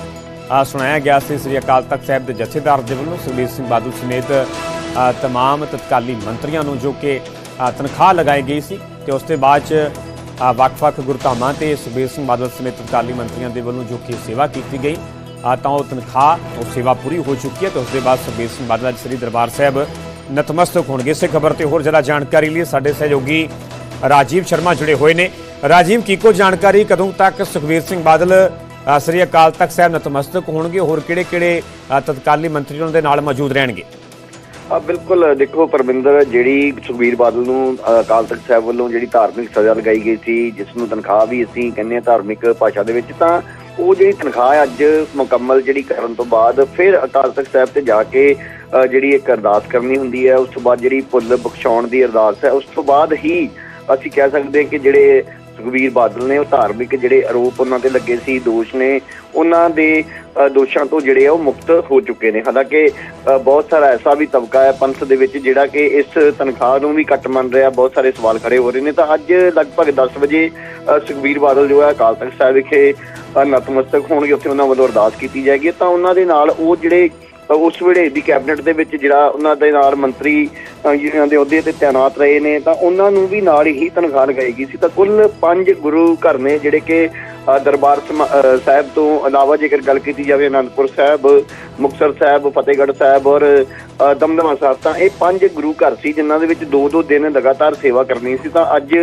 ਸੁਣਾਇਆ ਗਿਆ ਸੀ ਸ੍ਰੀ ਅਕਾਲ ਤਖਤ ਸਾਹਿਬ ਦੇ ਜਥੇਦਾਰ ਦੇ ਵੱਲੋਂ ਸੁਖਬੀਰ ਸਿੰਘ ਬਾਦਲ ਸਮੇਤ ਅ, ਤਮਾਮ ਤਤਕਾਲੀ ਮੰਤਰੀਆਂ ਨੂੰ ਜੋ ਕਿ ਤਨਖਾਹ ਲਗਾਈ ਗਈ ਸੀ ਤੇ ਉਸ ਤੋਂ ਬਾਅਦ ਚ ਵੱਖ-ਵੱਖ ਗੁਰਧਾਮਾਂ ਤੇ ਸੁਖਬੀਰ ਸਿੰਘ ਬਾਦਲ ਸਮੇਤ ਤਤਕਾਲੀ ਮੰਤਰੀਆਂ ਦੇ ਵੱਲੋਂ ਜੋ ਕਿ ਸੇਵਾ ਕੀਤੀ ਗਈ। ਤਾਂ ਉਹ ਤਨਖਾਹ, ਉਹ ਸੇਵਾ ਪੂਰੀ ਹੋ ਚੁੱਕੀ ਹੈ ਤੇ ਉਸ ਦੇ ਬਾਅਦ ਸੁਖਬੀਰ ਸਿੰਘ ਬਾਦਲ ਅੱਜ ਸ੍ਰੀ ਦਰਬਾਰ ਸਾਹਿਬ ਨਤਮਸਤਕ ਹੋਣਗੇ। ਇਸੇ ਖਬਰ ਤੇ ਹੋਰ ਜ਼ਿਆਦਾ ਜਾਣਕਾਰੀ ਲਈ ਸਾਡੇ ਸਹਿਯੋਗੀ ਰਾਜੀਵ ਸ਼ਰਮਾ ਜੁੜੇ ਹੋਏ ਨੇ। ਰਾਜੀਵ, ਕੀ ਕੋ ਜਾਣਕਾਰੀ? ਕਦੋਂ ਤੱਕ ਸੁਖਬੀਰ ਸਿੰਘ ਬਾਦਲ ਸ੍ਰੀ ਅਕਾਲ ਤਖਤ ਸਾਹਿਬ ਨਤਮਸਤਕ ਹੋਣਗੇ? ਹੋਰ ਕਿਹੜੇ-ਕਿਹੜੇ ਤਤਕਾਲੀ ਮੰਤਰੀ ਉਹਨਾਂ ਦੇ ਨਾਲ ਮੌਜੂਦ ਰਹਿਣਗੇ? ਆ ਬਿਲਕੁਲ, ਦੇਖੋ ਪਰਮਿੰਦਰ, ਜਿਹੜੀ ਸੁਖਬੀਰ ਬਾਦਲ ਨੂੰ ਅਕਾਲ ਤਖਤ ਸਾਹਿਬ ਵੱਲੋਂ ਜਿਹੜੀ ਧਾਰਮਿਕ ਸਜ਼ਾ ਲਗਾਈ ਗਈ ਸੀ, ਜਿਸ ਨੂੰ ਤਨਖਾਹ ਵੀ ਅਸੀਂ ਕਹਿੰਦੇ ਆ ਧਾਰਮਿਕ ਭਾਸ਼ਾ ਦੇ ਵਿੱਚ, ਤਾਂ ਉਹ ਜਿਹੜੀ ਤਨਖਾਹ ਅੱਜ ਮੁਕੰਮਲ ਜਿਹੜੀ ਕਰਨ ਤੋਂ ਬਾਅਦ ਫਿਰ ਅਕਾਲ ਤਖਤ ਸਾਹਿਬ ਤੇ ਜਾ ਕੇ ਅ, ਜਿਹੜੀ ਇੱਕ ਅਰਦਾਸ ਕਰਨੀ ਹੁੰਦੀ ਹੈ ਉਸ ਤੋਂ ਬਾਅਦ ਜਿਹੜੀ ਭੁੱਲ ਬਖਸ਼ਾਉਣ ਦੀ ਅਰਦਾਸ ਹੈ ਉਸ ਤੋਂ ਬਾਅਦ ਹੀ ਅਸੀਂ ਕਹਿ ਸਕਦੇ ਹਾਂ ਕਿ ਜਿਹੜੇ ਸੁਖਬੀਰ ਬਾਦਲ ਨੇ ਉਹ ਧਾਰਮਿਕ ਜਿਹੜੇ ਆਰੋਪ ਉਹਨਾਂ ਤੇ ਲੱਗੇ ਸੀ ਦੋਸ਼ ਨੇ ਉਹਨਾਂ ਦੇ ਦੋਸ਼ਾਂ ਤੋਂ ਜਿਹੜੇ ਆ ਉਹ ਮੁਕਤ ਹੋ ਚੁੱਕੇ ਨੇ। ਹਾਲਾਂਕਿ ਬਹੁਤ ਸਾਰਾ ਐਸਾ ਵੀ ਤਬਕਾ ਹੈ ਪੰਥ ਦੇ ਵਿੱਚ ਜਿਹੜਾ ਕਿ ਇਸ ਤਨਖਾਹ ਨੂੰ ਵੀ ਘੱਟ ਮੰਨ ਰਿਹਾ। ਬਹੁਤ ਸਾਰੇ ਸਵਾਲ ਖੜੇ ਹੋ ਰਹੇ ਨੇ। ਤਾਂ ਅੱਜ ਲਗਭਗ 10 ਵਜੇ ਅ, ਸੁਖਬੀਰ ਬਾਦਲ ਜੋ ਹੈ ਅਕਾਲ ਤਖਤ ਸਾਹਿਬ ਵਿਖੇ ਨਤਮਸਤਕ ਹੋਣਗੇ। ਉੱਥੇ ਉਹਨਾਂ ਵੱਲੋਂ ਅਰਦਾਸ ਕੀਤੀ ਜਾਏਗੀ। ਤਾਂ ਉਹਨਾਂ ਦੇ ਨਾਲ ਉਹ ਜਿਹੜੇ ਅ, ਉਸ ਵੇਲੇ ਦੀ ਕੈਬਨਿਟ ਦੇ ਵਿੱਚ ਜਿਹੜਾ ਉਹਨਾਂ ਦੇ ਨਾਲ ਮੰਤਰੀ ਦੇ ਅਹੁਦੇ ਤੇ ਤਾਇਨਾਤ ਰਹੇ ਨੇ ਤਾਂ ਉਹਨਾਂ ਨੂੰ ਵੀ ਨਾਲ ਹੀ ਤਨਖਾਹ ਲਗਾਈ ਗਈ ਸੀ। ਤਾਂ ਕੁੱਲ ਪੰਜ ਗੁਰੂ ਘਰ ਨੇ ਜਿਹੜੇ ਕਿ ਦਰਬਾਰ ਸਮਾ- ਸਾਹਿਬ ਤੋਂ ਇਲਾਵਾ ਜੇਕਰ ਗੱਲ ਕੀਤੀ ਜਾਵੇ ਅਨੰਦਪੁਰ ਸਾਹਿਬ ਮੁਕਤਸਰ ਸਾਹਿਬ ਫਤਿਹਗੜ੍ਹ ਸਾਹਿਬ ਔਰ ਦਮਦਮਾ ਸਾਹਿਬ ਤਾਂ ਇਹ ਪੰਜ ਗੁਰੂ ਘਰ ਸੀ ਜਿਨ੍ਹਾਂ ਦੇ ਵਿੱਚ ਦੋ ਦੋ ਦਿਨ ਲਗਾਤਾਰ ਸੇਵਾ ਕਰਨੀ ਸੀ। ਤਾਂ ਅੱਜ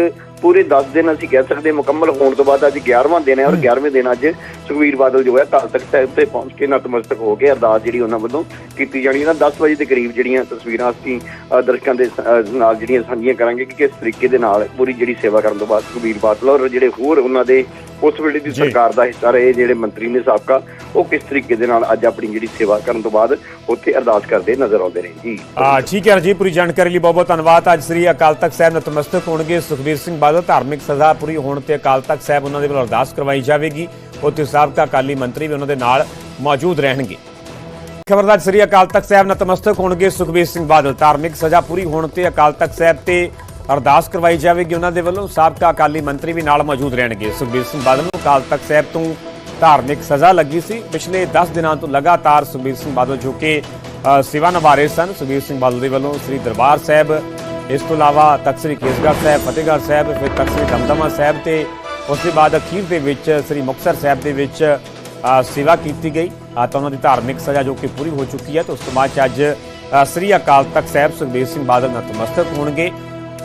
ਪੂਰੇ 10 ਦਿਨ ਅਸੀਂ ਕਹਿ ਸਕਦੇ ਮੁਕੰਮਲ ਹੋਣ ਤੋਂ ਬਾਅਦ ਅੱਜ 11ਵਾਂ ਦਿਨ ਹੈ ਔਰ 11ਵੇਂ ਦਿਨ ਅੱਜ ਸੁਖਵੀਰ ਬਾਦਲ ਜੋ ਹੈ ਅਕਾਲ ਤਖਤ ਸਾਹਿਬ ਤੇ ਪਹੁੰਚ ਕੇ ਨਤਮਸਤਕ ਹੋ ਕੇ ਅਰਦਾਸ ਜਿਹੜੀ ਉਹਨਾਂ ਵੱਲੋਂ ਕੀਤੀ ਜਾਣੀ ਹੈ। ਨਾ 10 ਵਜੇ ਦੇ ਕਰੀਬ ਜਿਹੜੀਆਂ ਤਸਵੀਰਾਂ ਅਸੀਂ ਦਰਸ਼ਕਾਂ ਦੇ ਨਾਲ ਜਿਹੜੀਆਂ ਸਾਂਝੀਆਂ ਕਰਾਂਗੇ ਕਿ ਕਿਸ ਤਰੀਕੇ ਦੇ ਨਾਲ ਪੂਰੀ ਜਿਹੜੀ ਸੇਵਾ ਕਰਨ ਤੋਂ ਬਾਅਦ ਸੁਖਬੀਰ ਬਾਦਲ ਔਰ ਜਿਹੜੇ ਹੋਰ ਉਹਨਾਂ ਦੇ ਉਸ ਵੇਲੇ ਦੀ। ਸਰਕਾਰ ਦਾ ਹਿੱਸਾ ਰਹੇ ਜਿਹੜੇ ਮੰਤਰੀ ਨੇ ਸਾਬਕਾ ਉਹ ਕਿਸ ਤਰੀਕੇ ਦੇ ਨਾਲ ਅੱਜ ਆਪਣੀ ਜਿਹੜੀ ਸੇਵਾ ਕਰਨ ਤੋਂ ਬਾਅਦ ਉੱਥੇ ਅਰਦਾਸ ਕਰਦੇ ਨਜ਼ਰ ਆਉਂਦੇ ਨੇ। ਜੀ। ਆ ਠੀਕ ਹੈ ਰਜੀ ਪੂਰੀ ਜਾਣਕਾਰੀ ਲਈ ਬਹੁਤ ਬਹੁਤ ਧੰਨਵਾਦ। ਅੱਜ ਸ੍ਰੀ ਅਕਾਲ ਤਖਤ ਸਾਹਿਬ ਨਤਮਸਤਕ ਹੋਣਗੇ। ਸੁਖਬੀਰ ਸਿੰਘ ਬਾਦਲ ਧਾਰਮਿਕ ਸਜ਼ਾ ਪੂਰੀ ਹੋਣ ਤੇ ਅਕਾਲ ਤਖਤ ਸਾਹਿਬ ਉਹਨਾਂ ਦੇ ਵੱਲੋਂ ਅਰਦਾਸ ਕਰਵਾਈ ਜਾਵੇਗੀ। ਉੱਥੇ ਸਾਬਕਾ ਅਕਾਲੀ ਮੰਤਰੀ ਵੀ ਉਹਨਾਂ ਦੇ ਨਾਲ ਮੌਜੂਦ ਰਹਿਣਗੇ। ਖਬਰਦਾਰ ਸ੍ਰੀ ਅਕਾਲ ਤਖਤ ਸਾਹਿਬ ਨਤਮਸਤਕ ਹੋਣਗੇ। ਸੁਖਬੀਰ ਸਿੰਘ ਬਾਦਲ ਧਾਰਮਿਕ ਸਜ਼ਾ ਪੂਰੀ ਹੋਣ ਤੇ ਅਕਾਲ ਤਖਤ ਸਾਹਿਬ ਤੇ ਅਰਦਾਸ ਕਰਵਾਈ ਜਾਵੇਗੀ ਉਹਨਾਂ ਦੇ ਵੱਲੋਂ। ਸਾਬਕਾ ਅਕਾਲੀ ਮੰਤਰੀ ਵੀ ਨਾਲ ਮੌਜੂਦ ਰਹਿਣਗੇ। ਸੁਖਬੀਰ ਸਿੰਘ ਬਾਦਲ ਨੂੰ ਅਕਾਲ ਤਖਤ ਸਾਹਿਬ ਤੋਂ ਧਾਰਮਿਕ ਸਜ਼ਾ ਲੱਗੀ ਸੀ। ਪਿਛਲੇ 10 ਦਿਨਾਂ ਤੋਂ ਲਗਾਤਾਰ ਸੁਖਬੀਰ ਸਿੰਘ ਬਾਦਲ ਜੋ ਕਿ ਅ, ਸੇਵਾ ਨਿਭਾ ਰਹੇ ਸਨ। ਸੁਖਬੀਰ ਸਿੰਘ ਬਾਦਲ ਦੇ ਵੱਲੋਂ ਸ੍ਰੀ ਦਰਬਾਰ ਸਾਹਿਬ ਇਸ ਤੋਂ ਇਲਾਵਾ ਤਖਤ ਸ੍ਰੀ ਕੇਸਗੜ੍ਹ ਸਾਹਿਬ ਫਤਿਹਗੜ੍ਹ ਸਾਹਿਬ ਫਿਰ ਤਖਤ ਸ੍ਰੀ ਦਮਦਮਾ ਸਾਹਿਬ ਤੇ ਉਸ ਤੋਂ ਬਾਅਦ ਅਖੀਰ ਦੇ ਵਿੱਚ ਸ੍ਰੀ ਮੁਕਤਸਰ ਸਾਹਿਬ ਦੇ ਵਿੱਚ ਸੇਵਾ ਕੀਤੀ ਗਈ। ਤਾਂ ਉਹਨਾਂ ਦੀ ਧਾਰਮਿਕ ਸਜ਼ਾ ਜੋ ਕਿ ਪੂਰੀ ਹੋ ਚੁੱਕੀ ਹੈ ਤੇ ਉਸ ਤੋਂ ਬਾਅਦ 'ਚ ਅੱਜ ਸ੍ਰੀ ਅਕਾਲ ਤਖਤ ਸਾਹਿਬ ਸੁਖਬੀਰ ਸਿੰਘ ਬਾਦਲ ਨਤਮਸਤਕ ਹੋਣਗੇ।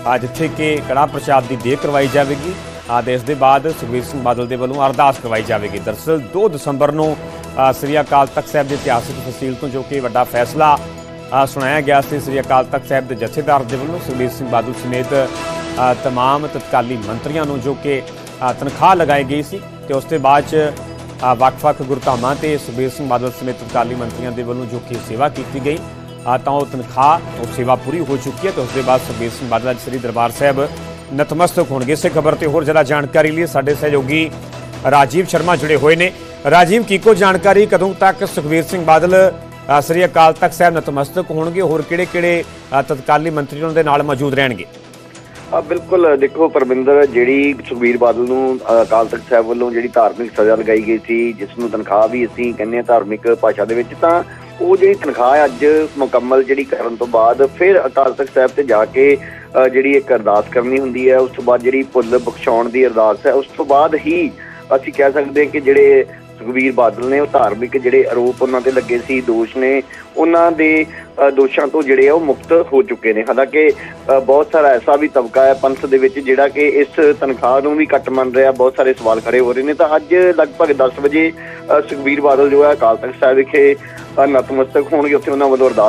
ਆ ਜਿੱਥੇ ਕਿ ਕੜਾ ਪ੍ਰਸ਼ਾਦ ਦੀ ਦੇਗ ਕਰਵਾਈ ਜਾਵੇਗੀ। ਆਦੇਸ਼ ਦੇ ਬਾਅਦ ਸੁਖਬੀਰ ਸਿੰਘ ਬਾਦਲ ਦੇ ਵੱਲੋਂ ਅਰਦਾਸ ਕਰਵਾਈ ਜਾਵੇਗੀ। ਦਰਅਸਲ 2 ਦਸੰਬਰ ਨੂੰ ਸ੍ਰੀ ਅਕਾਲ ਤਖਤ ਸਾਹਿਬ ਦੇ ਇਤਿਹਾਸਕ ਫਸੀਲ ਤੋਂ ਜੋ ਕਿ ਵੱਡਾ ਫੈਸਲਾ ਸੁਣਾਇਆ ਗਿਆ ਸੀ ਸ੍ਰੀ ਅਕਾਲ ਤਖਤ ਸਾਹਿਬ ਦੇ ਜਥੇਦਾਰ ਦੇ ਵੱਲੋਂ ਸੁਖਬੀਰ ਸਿੰਘ ਬਾਦਲ ਸਮੇਤ ਅ, ਤਮਾਮ ਤਤਕਾਲੀ ਮੰਤਰੀਆਂ ਨੂੰ ਜੋ ਕਿ ਤਨਖਾਹ ਲਗਾਈ ਗਈ ਸੀ ਤੇ ਉਸ ਤੋਂ ਬਾਅਦ 'ਚ ਵੱਖ-ਵੱਖ ਗੁਰਧਾਮਾਂ ਤੇ ਸੁਖਬੀਰ ਸਿੰਘ ਬਾਦਲ ਸਮੇਤ ਤਤਕਾਲੀ ਮੰਤਰੀਆਂ ਦੇ ਵੱਲੋਂ ਜੋ ਕਿ ਸੇਵਾ ਕੀਤੀ ਗਈ। ਤਾਂ ਉਹ ਤਨਖਾਹ, ਉਹ ਸੇਵਾ ਪੂਰੀ ਹੋ ਚੁੱਕੀ ਹੈ ਤੇ ਉਸ ਦੇ ਬਾਅਦ ਸੁਖਬੀਰ ਸਿੰਘ ਬਾਦਲ ਅੱਜ ਸ੍ਰੀ ਦਰਬਾਰ ਸਾਹਿਬ ਨਤਮਸਤਕ ਹੋਣਗੇ। ਇਸੇ ਖਬਰ ਤੇ ਹੋਰ ਜ਼ਿਆਦਾ ਜਾਣਕਾਰੀ ਲਈ ਸਾਡੇ ਸਹਿਯੋਗੀ ਰਾਜੀਵ ਸ਼ਰਮਾ ਜੁੜੇ ਹੋਏ ਨੇ। ਰਾਜੀਵ, ਕੀ ਕੋ ਜਾਣਕਾਰੀ? ਕਦੋਂ ਤੱਕ ਸੁਖਬੀਰ ਸਿੰਘ ਬਾਦਲ ਸ੍ਰੀ ਅਕਾਲ ਤਖਤ ਸਾਹਿਬ ਨਤਮਸਤਕ ਹੋਣਗੇ? ਹੋਰ ਕਿਹੜੇ-ਕਿਹੜੇ ਤਤਕਾਲੀ ਮੰਤਰੀ ਉਹਨਾਂ ਦੇ ਨਾਲ ਮੌਜੂਦ ਰਹਿਣਗੇ? ਆ ਬਿਲਕੁਲ, ਦੇਖੋ ਪਰਮਿੰਦਰ, ਜਿਹੜੀ ਸੁਖਬੀਰ ਬਾਦਲ ਨੂੰ ਅਕਾਲ ਤਖਤ ਸਾਹਿਬ ਵੱਲੋਂ ਜਿਹੜੀ ਧਾਰਮਿਕ ਸਜ਼ਾ ਲਗਾਈ ਗਈ ਸੀ, ਜਿਸ ਨੂੰ ਤਨਖਾਹ ਵੀ ਅਸੀਂ ਕਹਿੰਦੇ ਆ ਧਾਰਮਿਕ ਭਾਸ਼ਾ ਦੇ ਵਿੱਚ, ਤਾਂ ਉਹ ਜਿਹੜੀ ਤਨਖਾਹ ਅੱਜ ਮੁਕੰਮਲ ਜਿਹੜੀ ਕਰਨ ਤੋਂ ਬਾਅਦ ਫਿਰ ਅਕਾਲ ਤਖਤ ਸਾਹਿਬ ਤੇ ਜਾ ਕੇ ਅ, ਜਿਹੜੀ ਇੱਕ ਅਰਦਾਸ ਕਰਨੀ ਹੁੰਦੀ ਹੈ ਉਸ ਤੋਂ ਬਾਅਦ ਜਿਹੜੀ ਭੁੱਲ ਬਖਸ਼ਾਉਣ ਦੀ ਅਰਦਾਸ ਹੈ ਉਸ ਤੋਂ ਬਾਅਦ ਹੀ ਅਸੀਂ ਕਹਿ ਸਕਦੇ ਹਾਂ ਕਿ ਜਿਹੜੇ ਸੁਖਬੀਰ ਬਾਦਲ ਨੇ ਉਹ ਧਾਰਮਿਕ ਜਿਹੜੇ ਆਰੋਪ ਉਹਨਾਂ ਤੇ ਲੱਗੇ ਸੀ ਦੋਸ਼ ਨੇ ਉਹਨਾਂ ਦੇ ਦੋਸ਼ਾਂ ਤੋਂ ਜਿਹੜੇ ਆ ਉਹ ਮੁਕਤ ਹੋ ਚੁੱਕੇ ਨੇ। ਹਾਲਾਂਕਿ ਅ, ਬਹੁਤ ਸਾਰਾ ਐਸਾ ਵੀ ਤਬਕਾ ਹੈ ਪੰਥ ਦੇ ਵਿੱਚ ਜਿਹੜਾ ਕਿ ਇਸ ਤਨਖਾਹ ਨੂੰ ਵੀ ਘੱਟ ਮੰਨ ਰਿਹਾ। ਬਹੁਤ ਸਾਰੇ ਸਵਾਲ ਖੜੇ ਹੋ ਰਹੇ ਨੇ। ਤਾਂ ਅੱਜ ਲਗਭਗ 10 ਵਜੇ ਅ, ਸੁਖਬੀਰ ਬਾਦਲ ਜੋ ਹੈ ਅਕਾਲ ਤਖਤ ਸਾਹਿਬ ਵਿਖੇ ਨਤਮਸਤਕ ਹੋਣਗੇ। ਉੱਥੇ ਉਹਨਾਂ ਵੱਲੋਂ ਅਰਦਾਸ